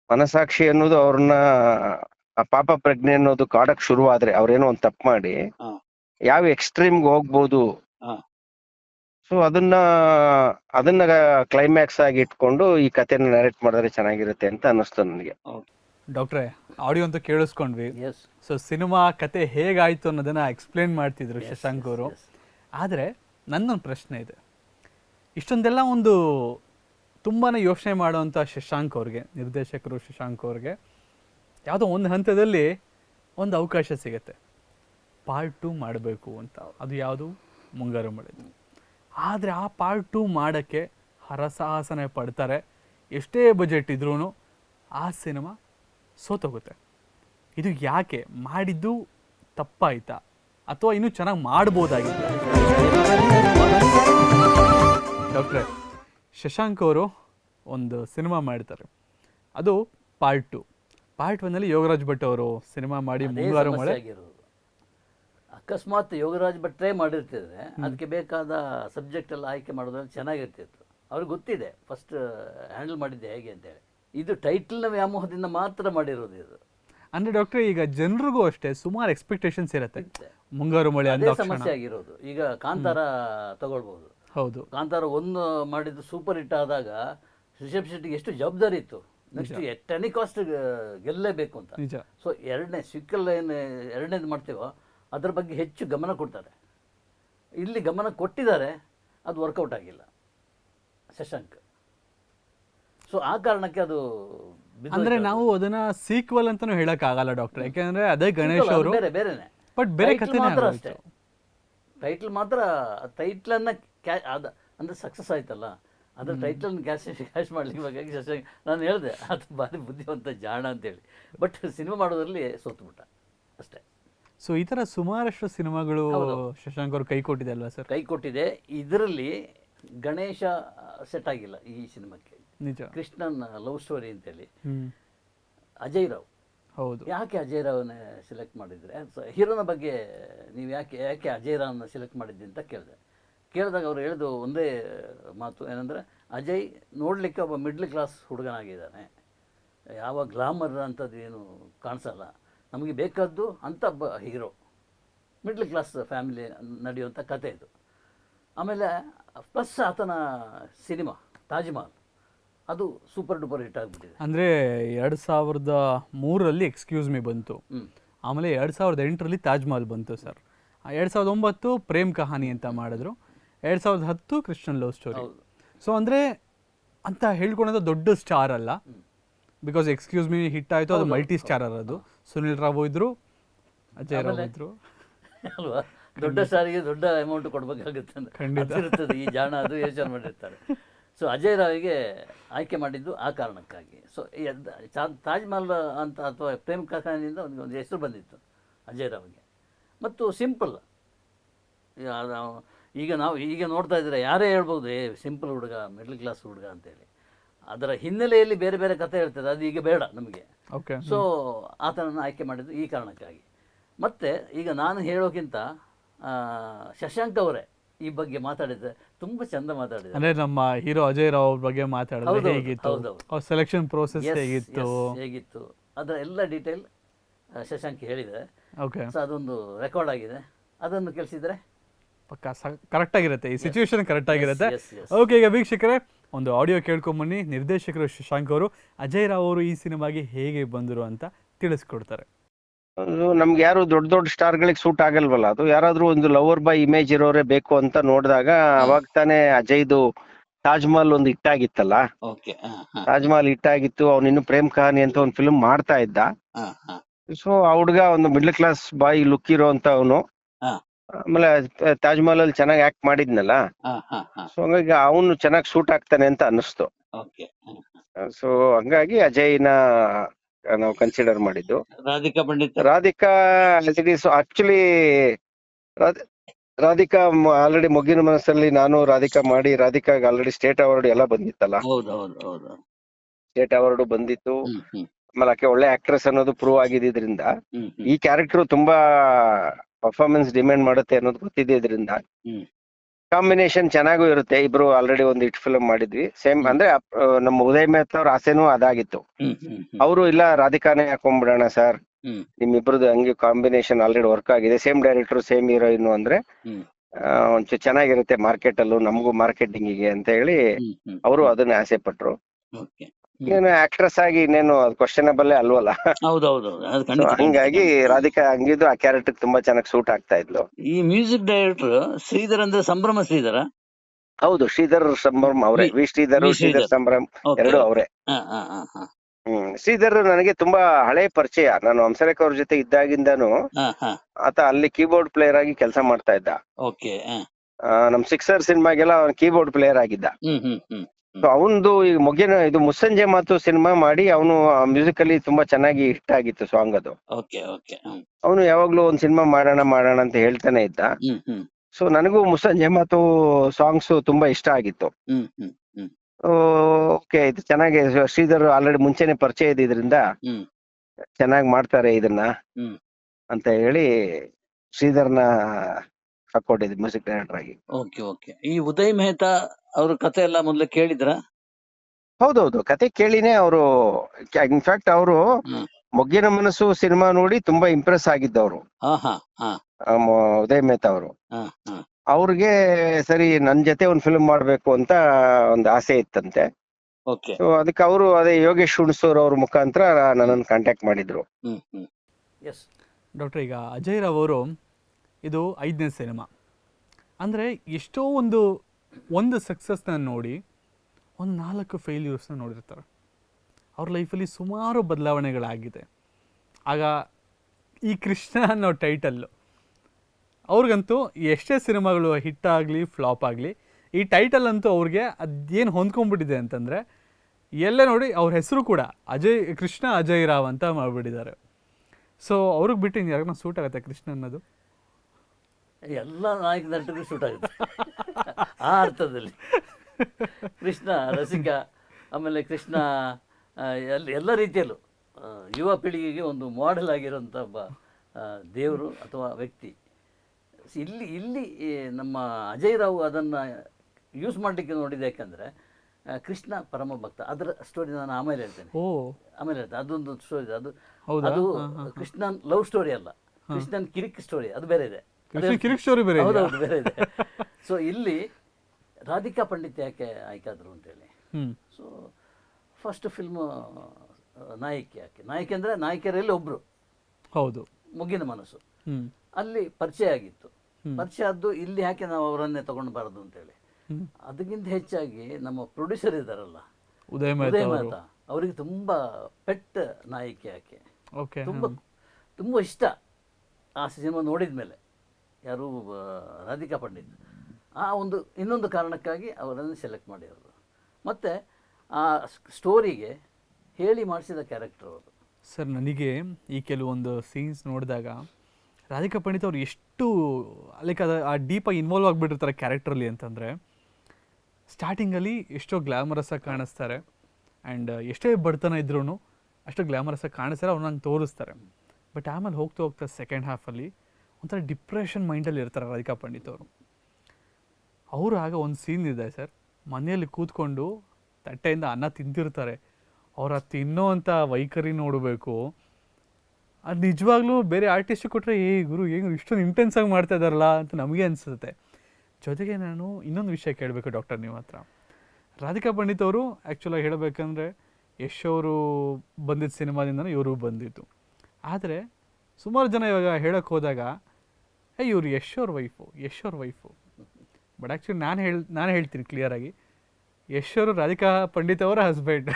[SPEAKER 3] ಮನಸಾಕ್ಷಿ ಅನ್ನೋದು ಅವ್ರನ್ನ ಆ ಪಾಪ ಪ್ರಜ್ಞೆ ಅನ್ನೋದು ಕಾಡಕ್ ಶುರುವಾದ್ರೆ ಅವ್ರೇನೋ ಒಂದ್ ತಪ್ಪು ಮಾಡಿ. ಯಾವ ಎಕ್ಸ್ಟ್ರೀಮ್ಗೆ ಹೋಗ್ಬೋದು. ಸೊ ಅದನ್ನ ಅದನ್ನ ಕ್ಲೈಮ್ಯಾಕ್ಸ್ ಆಗಿ ಇಟ್ಕೊಂಡು ಈ ಕಥೆನ ನರೇಟ್ ಮಾಡಿದ್ರೆ ಚೆನ್ನಾಗಿರುತ್ತೆ ಅಂತ ಅನ್ನಿಸ್ತು ನನಗೆ.
[SPEAKER 1] ಡಾಕ್ಟ್ರೆ ಆಡಿಯೋ ಅಂತೂ ಕೇಳಿಸ್ಕೊಂಡ್ವಿ.
[SPEAKER 2] ಎಸ್
[SPEAKER 1] ಸೊ ಸಿನಿಮಾ ಕತೆ ಹೇಗಾಯ್ತು ಅನ್ನೋದನ್ನ ಎಕ್ಸ್ಪ್ಲೇನ್ ಮಾಡ್ತಿದ್ರು ಶಶಾಂಕ್ ಅವರು ಆದರೆ ನನ್ನೊಂದು ಪ್ರಶ್ನೆ ಇದೆ. ಇಷ್ಟೊಂದೆಲ್ಲ ಒಂದು ತುಂಬಾ ಯೋಚನೆ ಮಾಡುವಂಥ ಶಶಾಂಕ್ ಅವ್ರಿಗೆ ನಿರ್ದೇಶಕರು ಶಶಾಂಕ್ ಅವ್ರಿಗೆ ಯಾವುದೋ ಒಂದು ಹಂತದಲ್ಲಿ ಒಂದು ಅವಕಾಶ ಸಿಗುತ್ತೆ. ಪಾರ್ಟ್ ಟು ಮಾಡಬೇಕು ಅಂತ. ಅದು ಯಾವುದು? ಮುಂಗಾರು ಮಳೆದು. ಆದರೆ ಆ ಪಾರ್ಟ್ ಟು ಮಾಡೋಕ್ಕೆ ಹರಸಾಹಸನೆ ಪಡ್ತಾರೆ. ಎಷ್ಟೇ ಬಜೆಟ್ ಇದ್ರೂ ಆ ಸಿನಿಮಾ ಸೋತೋಗುತ್ತೆ. ಇದು ಯಾಕೆ? ಮಾಡಿದ್ದು ತಪ್ಪಾಯ್ತಾ? ಅಥವಾ ಇನ್ನೂ ಚೆನ್ನಾಗಿ ಮಾಡ್ಬೋದಾಗಿತ್ತು? ಡಾಕ್ಟ್ರೆ ಶಶಾಂಕ್ ಅವರು ಒಂದು ಸಿನಿಮಾ ಮಾಡ್ತಾರೆ ಅದು ಪಾರ್ಟ್ ಟು ಪಾರ್ಟ್ ಒನ್ನಲ್ಲಿ ಯೋಗರಾಜ್ ಭಟ್ ಅವರು ಸಿನಿಮಾ ಮಾಡಿ ಮುಂಗಾರು ಮಳೆ
[SPEAKER 2] ಅಕಸ್ಮಾತ್ ಯೋಗರಾಜ್ ಭಟ್ ಟ್ರೈ ಮಾಡಿರ್ತಿದ್ರೆ ಅದಕ್ಕೆ ಬೇಕಾದ ಸಬ್ಜೆಕ್ಟ್ ಎಲ್ಲ ಆಯ್ಕೆ ಮಾಡೋದ್ರಲ್ಲಿ ಚೆನ್ನಾಗಿರ್ತಿತ್ತು. ಅವ್ರಿಗೆ ಗೊತ್ತಿದೆ ಫಸ್ಟ್ ಹ್ಯಾಂಡಲ್ ಮಾಡಿದ್ದೆ ಹೇಗೆ ಅಂತೇಳಿ. ಇದು ಟೈಟಲ್ನ ವ್ಯಾಮೋಹದಿಂದ ಮಾತ್ರ ಮಾಡಿರೋದು ಇದು.
[SPEAKER 1] ಅಂದ್ರೆ ಡಾಕ್ಟರ್ ಈಗ ಜನರಿಗೂ ಅಷ್ಟೇ ಸುಮಾರು ಎಕ್ಸ್ಪೆಕ್ಟೇಷನ್ಸ್ ಇರುತ್ತೆ. ಮುಂಗಾರು ಮಳೆ
[SPEAKER 2] ಅದೇ ಸಮಸ್ಯೆ ಆಗಿರೋದು. ಈಗ ಕಾಂತಾರ ತಗೊಳ್ಬಹುದು
[SPEAKER 1] ಹೌದು.
[SPEAKER 2] ಕಾಂತಾರ ಒಂದು ಮಾಡಿದ್ದು ಸೂಪರ್ ಹಿಟ್ ಆದಾಗ ರಿಷಬ್ ಶೆಟ್ಟಿಗೆ ಎಷ್ಟು ಜವಾಬ್ದಾರಿ ಇತ್ತು. ನೆಕ್ಸ್ಟ್ ಎಟ್ಟನಿ ಕಾಸ್ಟ್ ಗೆಲ್ಲಲೇಬೇಕು ಅಂತ. ಸೊ ಎರಡನೇ ಸಿಕ್ಕಲ್ ಏನು ಎರಡನೇದು ಮಾಡ್ತೀವೋ ಅದ್ರ ಬಗ್ಗೆ ಹೆಚ್ಚು ಗಮನ ಕೊಡ್ತಾರೆ. ಇಲ್ಲಿ ಗಮನ ಕೊಟ್ಟಿದ್ದಾರೆ ಅದು ವರ್ಕೌಟ್ ಆಗಿಲ್ಲ. ಶಶಾಂಕ್. ಸೊ ಆ ಕಾರಣಕ್ಕೆ ಅದು
[SPEAKER 1] ಅಂದ್ರೆ ನಾವು ಅದನ್ನ ಸೀಕ್ವಲ್ ಅಂತಾನು ಹೇಳಕ್ ಆಗಲ್ಲ ಡಾಕ್ಟರ್ ಯಾಕೆಂದ್ರೆ ಅದೇ ಗಣೇಶ್ ಅವರು
[SPEAKER 2] ಬೇರೆ ಬೇರೆನೆ.
[SPEAKER 1] ಬಟ್ ಬೇರೆ ಕಥೆ
[SPEAKER 2] ಮಾತ್ರ ಅಷ್ಟೇ. ಟೈಟ್ಲ್ ಮಾತ್ರ ಟೈಟ್ಲನ್ನು ಕ್ಯಾ ಅದ ಅಂದರೆ ಸಕ್ಸಸ್ ಆಯ್ತಲ್ಲ. ಅದ್ರ ಟೈಟ್ಲನ್ನು ಕ್ಯಾಶ್ ಕ್ಯಾಶ್ ಮಾಡ್ಲಿಕ್ಕೆ ಬೇಕಾಗಿ ಶಶಾಂಕ್. ನಾನು ಹೇಳಿದೆ ಅದು ಭಾರಿ ಬುದ್ಧಿವಂತ ಜಾಣ ಅಂತೇಳಿ. ಬಟ್ ಸಿನಿಮಾ ಮಾಡೋದ್ರಲ್ಲಿ ಸೋತ್ಬಿಟ್ಟ. ಅಷ್ಟೇ.
[SPEAKER 1] ಸೊ ಈ ತರ ಸುಮಾರಷ್ಟು ಸಿನಿಮಾಗಳು. ಶಶಾಂಕ್ ಅವರು ಕೈ ಕೊಟ್ಟಿದೆ ಅಲ್ವಾ ಸರ್?
[SPEAKER 2] ಕೈ ಕೊಟ್ಟಿದೆ. ಇದರಲ್ಲಿ ಗಣೇಶ ಸೆಟ್ ಆಗಿಲ್ಲ ಈ ಸಿನಿಮಾಕ್ಕೆ.
[SPEAKER 1] ನಿಜ.
[SPEAKER 2] ಕೃಷ್ಣನ್ ಲವ್ ಸ್ಟೋರಿ ಅಂತೇಳಿ.
[SPEAKER 1] ಹ್ಮ್.
[SPEAKER 2] ಅಜಯ್ ರಾವ್.
[SPEAKER 1] ಹೌದು.
[SPEAKER 2] ಯಾಕೆ ಅಜಯ್ ರಾವ್ನ ಸೆಲೆಕ್ಟ್ ಮಾಡಿದ್ರೆ? ಹೀರೋನ ಬಗ್ಗೆ ನೀವು ಯಾಕೆ ಯಾಕೆ ಅಜಯ್ ರಾವ್ನ ಸೆಲೆಕ್ಟ್ ಮಾಡಿದ್ದೆ ಅಂತ ಕೇಳಿದೆ. ಕೇಳಿದಾಗ ಅವ್ರು ಹೇಳಿದು ಒಂದೇ ಮಾತು ಏನಂದ್ರೆ ಅಜಯ್ ನೋಡಲಿಕ್ಕೆ ಒಬ್ಬ ಮಿಡ್ಲ್ ಕ್ಲಾಸ್ ಹುಡುಗನಾಗಿದ್ದಾನೆ. ಯಾವ ಗ್ಲಾಮರ್ ಅಂಥದ್ದು ಏನು ಕಾಣಿಸಲ್ಲ. ನಮಗೆ ಬೇಕಾದ್ದು ಅಂಥ ಬ ಹೀರೋ. ಮಿಡ್ಲ್ ಕ್ಲಾಸ್ ಫ್ಯಾಮಿಲಿ ನಡೆಯುವಂಥ ಕತೆ ಇದು. ಆಮೇಲೆ ಪ್ಲಸ್ ಆತನ ಸಿನಿಮಾ ತಾಜ್ ಮಹಲ್ ಅದು ಸೂಪರ್ ಡೂಪರ್ ಹಿಟ್ ಆಗಿಬಿಟ್ಟಿದೆ.
[SPEAKER 1] ಅಂದ್ರೆ ಎರಡು ಸಾವಿರದ ಮೂರರಲ್ಲಿ ಎಕ್ಸ್ಕ್ಯೂಸ್ ಮೀ ಬಂತು. ಆಮೇಲೆ ಎರಡು ಸಾವಿರದ ಎಂಟರಲ್ಲಿ ತಾಜ್ ಮಹಲ್ ಬಂತು ಸರ್. ಎರಡು ಸಾವಿರದ ಒಂಬತ್ತು ಪ್ರೇಮ್ ಕಹಾನಿ ಅಂತ ಮಾಡಿದ್ರು. ಎರಡು ಸಾವಿರದ ಹತ್ತು ಕೃಷ್ಣನ್ ಲವ್ ಸ್ಟೋರಿ ಸೊ ಅಂದ್ರೆ ಅಂತ ಹೇಳ್ಕೊಳೋದು ದೊಡ್ಡ ಸ್ಟಾರ್ ಅಲ್ಲ. ಬಿಕಾಸ್ ಎಕ್ಸ್ಕ್ಯೂಸ್ ಮೀ ಹಿಟ್ ಆಯ್ತು ಅದು ಮಲ್ಟಿ ಸ್ಟಾರ್ ಅದು. ಸುನಿಲ್ ರಾವ್ ಇದ್ರು ಅಜಯ್ ರಾವ್ ಇದ್ರು
[SPEAKER 2] ಅಲ್ವಾ? ದೊಡ್ಡ ಸಾರಿಗೆ ದೊಡ್ಡ ಅಮೌಂಟ್ ಕೊಡ್ಬೇಕಾಗುತ್ತೆ ಅಂತ
[SPEAKER 1] ಖಂಡಿತ.
[SPEAKER 2] ಈ ಜಾಣ ಅದು ಯೋಚನೆ ಮಾಡಿರ್ತಾರೆ. ಸೊ ಅಜಯ್ ರಾವಿಗೆ ಆಯ್ಕೆ ಮಾಡಿದ್ದು ಆ ಕಾರಣಕ್ಕಾಗಿ. ಸೊ ತಾಜ್ಮಹಲ್ ಅಂತ ಅಥವಾ ಪ್ರೇಮ್ ಕಥಾನಿಂದ ಅವನಿಗೆ ಒಂದು ಹೆಸರು ಬಂದಿತ್ತು ಅಜಯ್ ರಾವ್ಗೆ. ಮತ್ತು ಸಿಂಪಲ್. ಈಗ ನಾವು ಈಗ ನೋಡ್ತಾ ಇದ್ದರೆ ಯಾರೇ ಹೇಳ್ಬೋದು ಏ ಸಿಂಪಲ್ ಹುಡುಗ ಮಿಡ್ಲ್ ಕ್ಲಾಸ್ ಹುಡುಗ ಅಂತೇಳಿ. ಅದರ ಹಿನ್ನೆಲೆಯಲ್ಲಿ ಬೇರೆ ಬೇರೆ ಕಥೆ ಹೇಳ್ತದೆ ಅದು ಈಗ ಬೇಡ ನಮಗೆ.
[SPEAKER 1] ಓಕೆ
[SPEAKER 2] ಸೊ ಆತನನ್ನು ಆಯ್ಕೆ ಮಾಡಿದ್ದು ಈ ಕಾರಣಕ್ಕಾಗಿ. ಮತ್ತೆ ಈಗ ನಾನು ಹೇಳೋಕ್ಕಿಂತ ಶಶಾಂಕ್ ಅವರೇ ಈ ಬಗ್ಗೆ ಮಾತಾಡಿದ್ರೆ ತುಂಬಾ ಚಂದ ಮಾತಾಡಿದ್ರೆ
[SPEAKER 1] ಅಂದ್ರೆ ನಮ್ಮ ಹೀರೋ ಅಜಯ್ ರಾವ್ ಅವ್ರ ಬಗ್ಗೆ ಮಾತಾಡಿದ್ರೆ ಹೇಗಿತ್ತು? ಸೆಲೆಕ್ಷನ್ ಪ್ರೋಸೆಸ್ ಹೇಗಿತ್ತು?
[SPEAKER 2] ಹೇಗಿತ್ತು? ಅದರ ಎಲ್ಲ ಡೀಟೇಲ್ ಶಶಾಂಕ್ ಹೇಳಿದೆ.
[SPEAKER 1] ಓಕೆ
[SPEAKER 2] ಸೊ ಅದೊಂದು ರೆಕಾರ್ಡ್ ಆಗಿದೆ. ಅದನ್ನು ಕೇಳಿಸಿದ್ರೆ?
[SPEAKER 1] ಪಕ್ಕ ಕರೆಕ್ಟ್ ಆಗಿರುತ್ತೆ. ಈ ಸಿಚುವೇಶನ್ ಕರೆಕ್ಟ್ ಆಗಿರುತ್ತೆ. ಓಕೆ ಈಗ ವೀಕ್ಷಕರೇ ಒಂದು ಆಡಿಯೋ ಕೇಳ್ಕೊಂಬನ್ನಿ ನಿರ್ದೇಶಕರು ಶಶಾಂಕ್ ಅವರು ಅಜಯ್ ರಾವ್ ಅವರು ಈ ಸಿನಿಮಾಗೆ ಹೇಗೆ ಬಂದರು ಅಂತ ತಿಳಿಸ್ಕೊಡ್ತಾರೆ.
[SPEAKER 3] ಅದು ನಮ್ಗೆ ಯಾರು ದೊಡ್ಡ ದೊಡ್ಡ ಸ್ಟಾರ್ ಗಳಿಗೆ ಸೂಟ್ ಆಗಲ್ವಲ್ಲ ಅದು ಯಾರಾದ್ರೂ ಒಂದು ಲವರ್ ಬಾಯ್ ಇಮೇಜ್ ಇರೋರೇ ಬೇಕು ಅಂತ ನೋಡಿದಾಗ ಅವಾಗ ತಾನೇ ಅಜಯ್ದು ತಾಜ್ ಮಹಲ್ ಒಂದು ಹಿಟ್ಟಾಗಿತ್ತಲ್ಲ?
[SPEAKER 2] ಓಕೆ
[SPEAKER 3] ತಾಜ್ ಮಹಲ್ ಹಿಟ್ಟಾಗಿತ್ತು ಅವನು ಇನ್ನು ಪ್ರೇಮ್ ಕಹಾನಿ ಅಂತ ಒಂದು ಫಿಲ್ಮ್ ಮಾಡ್ತಾ ಇದ್ದ. ಸೊ ಆ ಹುಡ್ಗ ಒಂದು ಮಿಡ್ಲ್ ಕ್ಲಾಸ್ ಬಾಯ್ ಲುಕ್ ಇರೋ ಅಂತ ಅವನು
[SPEAKER 2] ಹಾ.
[SPEAKER 3] ಆಮೇಲೆ ತಾಜ್ ಮಹಲ್ ಅಲ್ಲಿ ಚೆನ್ನಾಗಿ ಆಕ್ಟ್ ಮಾಡಿದ್ನಲ್ಲ? ಸೊ ಹಂಗಾಗಿ ಅವನು ಚೆನ್ನಾಗಿ ಸೂಟ್ ಆಗ್ತಾನೆ ಅಂತ ಅನ್ನಿಸ್ತು. ಸೊ ಹಂಗಾಗಿ ಅಜಯ್ನ ನಾವು ಕನ್ಸಿಡರ್ ಮಾಡಿದ್ದು.
[SPEAKER 2] ರಾಧಿಕಾ ಪಂಡಿತ್
[SPEAKER 3] ರಾಧಿಕಾ ಆಕ್ಚುಲಿ ರಾಧಿಕಾ ಆಲ್ರೆಡಿ ಮೊಗ್ಗಿನ ಮನಸ್ಸಲ್ಲಿ ನಾನು ರಾಧಿಕಾ ಮಾಡಿ ರಾಧಿಕಾಗ ಆಲ್ರೆಡಿ ಸ್ಟೇಟ್ ಅವಾರ್ಡ್ ಎಲ್ಲ ಬಂದಿತ್ತಲ್ಲ?
[SPEAKER 2] ಹೌದು ಹೌದು ಹೌದು.
[SPEAKER 3] ಸ್ಟೇಟ್ ಅವಾರ್ಡ್ ಬಂದಿತ್ತು. ಆಮೇಲೆ ಆಕೆ ಒಳ್ಳೆ ಆಕ್ಟ್ರೆಸ್ ಅನ್ನೋದು ಪ್ರೂವ್ ಆಗಿದ್ರಿಂದ ಈ ಕ್ಯಾರೆಕ್ಟರ್ ತುಂಬಾ ಪರ್ಫಾರ್ಮೆನ್ಸ್ ಡಿಮ್ಯಾಂಡ್ ಮಾಡುತ್ತೆ ಅನ್ನೋದು ಗೊತ್ತಿದೆ
[SPEAKER 2] ಹ್ಮ್.
[SPEAKER 3] ಕಾಂಬಿನೇಷನ್ ಚೆನ್ನಾಗೂ ಇರುತ್ತೆ. ಇಬ್ರು ಆಲ್ರೆಡಿ ಒಂದು ಹಿಟ್ ಫಿಲ್ಮ್ ಮಾಡಿದ್ವಿ. ಸೇಮ್ ಅಂದ್ರೆ ಅಪ್- ಆ, ನಮ್ಮ ಉದಯ್ ಮೆಹ್ತಾ ಅವ್ರ ಆಸೆನೂ ಅದಾಗಿತ್ತು.
[SPEAKER 2] ಹ್ಮ್ ಹ್ಮ್ ಹ್ಮ್.
[SPEAKER 3] ಅವರು ಇಲ್ಲ ರಾಧಿಕಾನೇ ಹಾಕೊಂಡ್ಬಿಡೋಣ ಸರ್
[SPEAKER 2] ಹ್ಮ್.
[SPEAKER 3] ನಿಮ್ಮಿಬ್ರದ್ದು ಹಂಗೆ ಕಾಂಬಿನೇಷನ್ ಆಲ್ರೆಡಿ ವರ್ಕ್ ಆಗಿದೆ. ಸೇಮ್ ಡೈರೆಕ್ಟರ್ ಸೇಮ್ ಹೀರೋಯಿನ್ ಅಂದ್ರೆ
[SPEAKER 2] ಹ್ಮ್.
[SPEAKER 3] ಆ, ಒಂಚೂರು ಚೆನ್ನಾಗಿರುತ್ತೆ ಮಾರ್ಕೆಟ್ ಅಲ್ಲೂ. ನಮಗೂ ಮಾರ್ಕೆಟಿಂಗಿಗೆ ಅಂತ ಹೇಳಿ
[SPEAKER 2] ಹ್ಮ್ ಹ್ಮ್
[SPEAKER 3] ಅವರು ಅದನ್ನ ಆಸೆ ಪಟ್ರು.
[SPEAKER 2] ಓಕೆ.
[SPEAKER 3] ಏನು ಆಕ್ಟ್ರೆಸ್ ಆಗಿ ಇನ್ನೇನು ಅದು ಕ್ವಶನಬಲ್ ಅಲ್ವಲ್ಲ? ಹಂಗಾಗಿ ರಾಧಿಕಾ ಹಂಗಿದ್ರು ಆ ಕ್ಯಾರೆಕ್ಟರ್ ತುಂಬಾ ಚೆನ್ನಾಗಿ ಸೂಟ್ ಆಗ್ತಾ ಇದ್ಲು.
[SPEAKER 2] ಈ ಮ್ಯೂಸಿಕ್ ಡೈರೆಕ್ಟರ್ ಶ್ರೀಧರ್ ಅಂದ್ರೆ ಸಂಭ್ರಮ ಶ್ರೀಧರ?
[SPEAKER 3] ಹೌದು ಶ್ರೀಧರ್ ಸಂಭ್ರಮ್ ಅವರೇ.
[SPEAKER 2] ವಿ-
[SPEAKER 3] ಶ್ರೀಧರ್ ಶ್ರೀಧರ್. ಸಂಭ್ರಮ್ ಎರಡು ಅವರೇ. ಹ್ಮ್ ಶ್ರೀಧರ್ ನನಗೆ ತುಂಬಾ ಹಳೆ ಪರಿಚಯ. ನಾನು ಹಂಸರೇಖ ಅವ್ರ ಜೊತೆ ಇದ್ದಾಗಿಂದಾನು ಆತ ಅಲ್ಲಿ ಕೀಬೋರ್ಡ್ ಪ್ಲೇಯರ್ ಆಗಿ ಕೆಲಸ ಮಾಡ್ತಾ ಇದ್ದ. ನಮ್ ಸಿಕ್ಸರ್ ಸಿನಿಮಾಗೆಲ್ಲ ಅವನ್ ಕೀಬೋರ್ಡ್ ಪ್ಲೇಯರ್ ಆಗಿದ್ದ. ಅವನ್ದು ಈಗ ಮೊಗ್ಗಿನ ಇದು ಮುಸ್ಸಂಜೆ ಮಾತು ಸಿನಿಮಾ ಮಾಡಿ ಅವನು ಮ್ಯೂಸಿಕ್ ಅಲ್ಲಿ ತುಂಬಾ ಚೆನ್ನಾಗಿ ಹಿಟ್ ಆಗಿತ್ತು ಸಾಂಗ್ ಅದು.
[SPEAKER 2] ಓಕೆ ಓಕೆ
[SPEAKER 3] ಅವನು ಯಾವಾಗ್ಲೂ ಒಂದ್ ಸಿನಿಮಾ ಮಾಡೋಣ ಮಾಡೋಣ ಅಂತ ಹೇಳ್ತಾನೆ ಇದ್ದ. ಸೊ ನನಗೂ ಮುಸ್ಸಂಜೆ ಮಾತು ಸಾಂಗ್ಸ್ ತುಂಬಾ ಇಷ್ಟ ಆಗಿತ್ತು. ಓಕೆ ಇದು ಚೆನ್ನಾಗಿ ಶ್ರೀಧರ್ ಆಲ್ರೆಡಿ ಮುಂಚೆನೆ ಪರಿಚಯ ಇದ್ದಿದ್ರಿಂದ. ಚೆನ್ನಾಗಿ ಮಾಡ್ತಾರೆ ಇದನ್ನ ಅಂತ ಹೇಳಿ ಶ್ರೀಧರ್ನ ಹಾಕೊಂಡಿದ್ವಿ ಮ್ಯೂಸಿಕ್ ಡೈರೆಕ್ಟರ್ ಆಗಿ.
[SPEAKER 2] ಓಕೆ ಓಕೆ ಈ ಉದಯ್ ಮೆಹ್ತಾ ಅವ್ರ ಕತೆ ಎಲ್ಲ ಮೊದ್ಲು ಕೇಳಿದ್ರ?
[SPEAKER 3] ಹೌದೌದು. ಕತೆ ಕೇಳಿನೇ ಅವರು ಇನ್ಫ್ಯಾಕ್ಟ್ ಅವರು. ಮೊಗ್ಗಿನ ಮನಸ್ಸು ಸಿನಿಮಾ ನೋಡಿ ತುಂಬಾ ಇಂಪ್ರೆಸ್ ಆಗಿದ್ದವರು.
[SPEAKER 2] ಹಾ ಹಾ ಹಾ.
[SPEAKER 3] ಉದಯ್ ಮೆಹ್ತಾ ಅವರು.
[SPEAKER 2] ಹಾ ಹಾ.
[SPEAKER 3] ಅವ್ರಿಗೆ ಸರಿ ನನ್ ಜೊತೆ ಒಂದ್ ಫಿಲ್ಮ್ ಮಾಡ್ಬೇಕು ಅಂತ ಒಂದು ಆಸೆ ಇತ್ತಂತೆ.
[SPEAKER 2] ಓಕೆ
[SPEAKER 3] ಸೊ ಅದಕ್ಕೆ ಅವರು ಅದೇ ಯೋಗೇಶ್ ಹುಣಸೂರ್ ಅವ್ರ ಮುಖಾಂತರ ನನ್ನನ್ನು ಕಾಂಟ್ಯಾಕ್ಟ್ ಮಾಡಿದ್ರು.
[SPEAKER 1] ಡಾಕ್ಟರ್ ಈಗ ಅಜಯ್ ರಾವ್ ಅವರು ಇದು ಐದನೇ ಸಿನಿಮಾ. ಅಂದರೆ ಎಷ್ಟೋ ಒಂದು ಒಂದು ಸಕ್ಸಸ್ನ ನೋಡಿ, ಒಂದು ನಾಲ್ಕು ಫೇಲ್ಯೂರ್ಸ್ನ ನೋಡಿರ್ತಾರೆ. ಅವ್ರ ಲೈಫಲ್ಲಿ ಸುಮಾರು ಬದಲಾವಣೆಗಳಾಗಿದೆ. ಆಗ ಈ ಕೃಷ್ಣ ಅನ್ನೋ ಟೈಟಲ್ಲು ಅವ್ರಿಗಂತೂ ಎಷ್ಟೇ ಸಿನಿಮಾಗಳು ಹಿಟ್ಟಾಗಲಿ ಫ್ಲಾಪ್ ಆಗಲಿ, ಈ ಟೈಟಲ್ ಅಂತೂ ಅವ್ರಿಗೆ ಅದೇನು ಹೊಂದ್ಕೊಂಡ್ಬಿಟ್ಟಿದೆ ಅಂತಂದರೆ, ಎಲ್ಲೇ ನೋಡಿ ಅವ್ರ ಹೆಸರು ಕೂಡ ಅಜಯ್, ಕೃಷ್ಣ ಅಜಯ್ ರಾವ್ ಅಂತ ಮಾಡಿಬಿಟ್ಟಿದ್ದಾರೆ. ಸೊ ಅವ್ರಿಗೆ ಬಿಟ್ಟು ಸೂಟ್ ಆಗುತ್ತೆ ಕೃಷ್ಣ ಅನ್ನೋದು.
[SPEAKER 2] ಎಲ್ಲ ನಾಯಕ ನಟರಿಗೂ ಶೂಟ್ ಆಗುತ್ತೆ. ಆ ಅರ್ಥದಲ್ಲಿ. ಕೃಷ್ಣ ರಸಿಕ ಆಮೇಲೆ ಕೃಷ್ಣ ಎಲ್ಲ ಎಲ್ಲ ರೀತಿಯಲ್ಲೂ ಯುವ ಪೀಳಿಗೆಗೆ ಒಂದು ಮಾಡೆಲ್ ಆಗಿರೋಂಥ ಒಬ್ಬ ದೇವರು ಅಥವಾ ವ್ಯಕ್ತಿ. ಇಲ್ಲಿ ಇಲ್ಲಿ ನಮ್ಮ ಅಜಯ್ ರಾವ್ ಅದನ್ನು ಯೂಸ್ ಮಾಡಲಿಕ್ಕೆ ನೋಡಿದೆ ಯಾಕಂದರೆ ಕೃಷ್ಣ ಪರಮ ಭಕ್ತ. ಅದರ ಸ್ಟೋರಿ ನಾನು ಆಮೇಲೆ ಹೇಳ್ತೇನೆ.
[SPEAKER 1] ಓ.
[SPEAKER 2] ಆಮೇಲೆ ಹೇಳ್ತೇನೆ. ಅದೊಂದು ಸ್ಟೋರಿ ಅದು? ಅದು. ಕೃಷ್ಣನ್ ಲವ್ ಸ್ಟೋರಿ ಅಲ್ಲ. ಕೃಷ್ಣನ್ ಕಿರಿಕ್ ಸ್ಟೋರಿ ಅದು ಬೇರೆ ಇದೆ.
[SPEAKER 1] ಬೇರೆ?
[SPEAKER 2] ಹೌದೌದು ಬೇರೆ ಇದೆ. ಸೊ ಇಲ್ಲಿ ರಾಧಿಕಾ ಪಂಡಿತ್ ಯಾಕೆ ಆಯ್ಕಾದ್ರು ಅಂತೇಳಿ?
[SPEAKER 1] ಹೇಳಿ
[SPEAKER 2] ಸೊ ಫಸ್ಟ್ ಫಿಲ್ಮ್ ನಾಯಕಿ ಯಾಕೆ? ನಾಯಕಿ ಅಂದ್ರೆ ನಾಯಕಿಯರಲ್ಲಿ ಒಬ್ಬರು
[SPEAKER 1] ಹೌದು.
[SPEAKER 2] ಮುಗ್ಗಿನ ಮನಸ್ಸು. ಅಲ್ಲಿ ಪರಿಚಯ ಆಗಿತ್ತು. ಪರಿಚಯ ಆದ್ದು ಇಲ್ಲಿ ಯಾಕೆ ನಾವು ಅವರನ್ನೇ ತಗೊಂಡ್ಬಾರ್ದು ಅಂತೇಳಿ?
[SPEAKER 1] ಹೇಳಿ
[SPEAKER 2] ಅದಕ್ಕಿಂತ ಹೆಚ್ಚಾಗಿ ನಮ್ಮ ಪ್ರೊಡ್ಯೂಸರ್ ಇದ್ದಾರಲ್ಲ.
[SPEAKER 1] ಉದಯ್ ಮೆಹ್ತಾ
[SPEAKER 2] ಮೆಹ್ತಾ. ಅವರಿಗೆ ತುಂಬಾ ಪೆಟ್ ನಾಯಕಿ ಆಕೆ
[SPEAKER 1] ತುಂಬಾ
[SPEAKER 2] ತುಂಬಾ ತುಂಬ ಇಷ್ಟ ಆ ಸಿನಿಮಾ ನೋಡಿದ ಮೇಲೆ ಯಾರು ರಾಧಿಕಾ ಪಂಡಿತ್. ಆ ಒಂದು, ಇನ್ನೊಂದು ಕಾರಣಕ್ಕಾಗಿ ಅವರನ್ನು ಸೆಲೆಕ್ಟ್ ಮಾಡಿರೋದು ಮತ್ತು, ಆ ಸ್ಟೋರಿಗೆ ಹೇಳಿ ಮಾಡಿಸಿದ ಕ್ಯಾರೆಕ್ಟರ್ ಅವರು.
[SPEAKER 1] ಸರ್, ನನಗೆ ಈ ಕೆಲವೊಂದು ಸೀನ್ಸ್ ನೋಡಿದಾಗ ರಾಧಿಕಾ ಪಂಡಿತ್ ಅವ್ರು ಎಷ್ಟು ಲೈಕ್ ಅದು, ಆ ಡೀಪಾಗಿ ಇನ್ವಾಲ್ವ್ ಆಗಿಬಿಟ್ಟಿರ್ತಾರೆ ಕ್ಯಾರೆಕ್ಟ್ರಲ್ಲಿ ಅಂತಂದರೆ ಸ್ಟಾರ್ಟಿಂಗಲ್ಲಿ ಎಷ್ಟೋ ಗ್ಲಾಮರಸ್ ಆಗಿ ಕಾಣಿಸ್ತಾರೆ ಆ್ಯಂಡ್ ಎಷ್ಟೇ ಬಡತನ ಇದ್ರೂ ಅಷ್ಟು ಗ್ಲಾಮರಸ್ ಆಗಿ ಕಾಣಿಸ್ತಾರೆ, ಅವ್ರು ನಂಗೆ ತೋರಿಸ್ತಾರೆ. ಬಟ್ ಆಮೇಲೆ ಹೋಗ್ತಾ ಹೋಗ್ತಾ ಸೆಕೆಂಡ್ ಹಾಫಲ್ಲಿ ಒಂಥರ ಡಿಪ್ರೆಷನ್ ಮೈಂಡಲ್ಲಿ ಇರ್ತಾರೆ ರಾಧಿಕಾ ಪಂಡಿತ್ ಅವರು. ಅವರು ಆಗ ಒಂದು ಸೀನ್ ಇದೆ ಸರ್. ಮನೆಯಲ್ಲಿ ಕೂತ್ಕೊಂಡು ತಟ್ಟೆಯಿಂದ ಅನ್ನ ತಿಂತಿರ್ತಾರೆ ಅವ್ರ ಆ ತಿನ್ನೋವಂಥ ವೈಖರಿ ನೋಡಬೇಕು. ಅದು ನಿಜವಾಗ್ಲೂ ಬೇರೆ ಆರ್ಟಿಸ್ಟ್ ಕೊಟ್ಟರೆ ಏ ಗುರು ಏನು ಇಷ್ಟೊಂದು ಇಂಟೆನ್ಸ್ ಆಗಿ ಮಾಡ್ತಾ ಇದ್ದಾರಲ್ಲ? ಅಂತ ನಮಗೆ ಅನಿಸುತ್ತೆ. ಜೊತೆಗೆ ನಾನು ಇನ್ನೊಂದು ವಿಷಯ ಕೇಳಬೇಕು ಡಾಕ್ಟರ್ ನಿಮ್ಮ ಹತ್ರ. ರಾಧಿಕಾ ಪಂಡಿತ್ ಅವರು ಆ್ಯಕ್ಚುಲಾಗಿ ಹೇಳಬೇಕಂದ್ರೆ, ಯಶ್ ಅವರು ಬಂದಿದ್ದ ಸಿನಿಮಾದಿಂದನೂ ಇವರು ಬಂದಿತ್ತು ಆದರೆ ಸುಮಾರು ಜನ ಇವಾಗ ಹೇಳೋಕ್ಕೆ ಹೋದಾಗ ಏ ಇವ್ರು ಯಶ್ ಅವ್ರ ವೈಫು ಯಶ್ ಅವ್ರ ವೈಫು. ಬಟ್ ಆ್ಯಕ್ಚುಲಿ ನಾನು ಹೇಳ್ ನಾನು ಹೇಳ್ತೀನಿ ಕ್ಲಿಯರಾಗಿ ಯಶ್ ಅವರು ರಾಧಿಕಾ ಪಂಡಿತ್ ಅವರ ಹಸ್ಬೆಂಡ್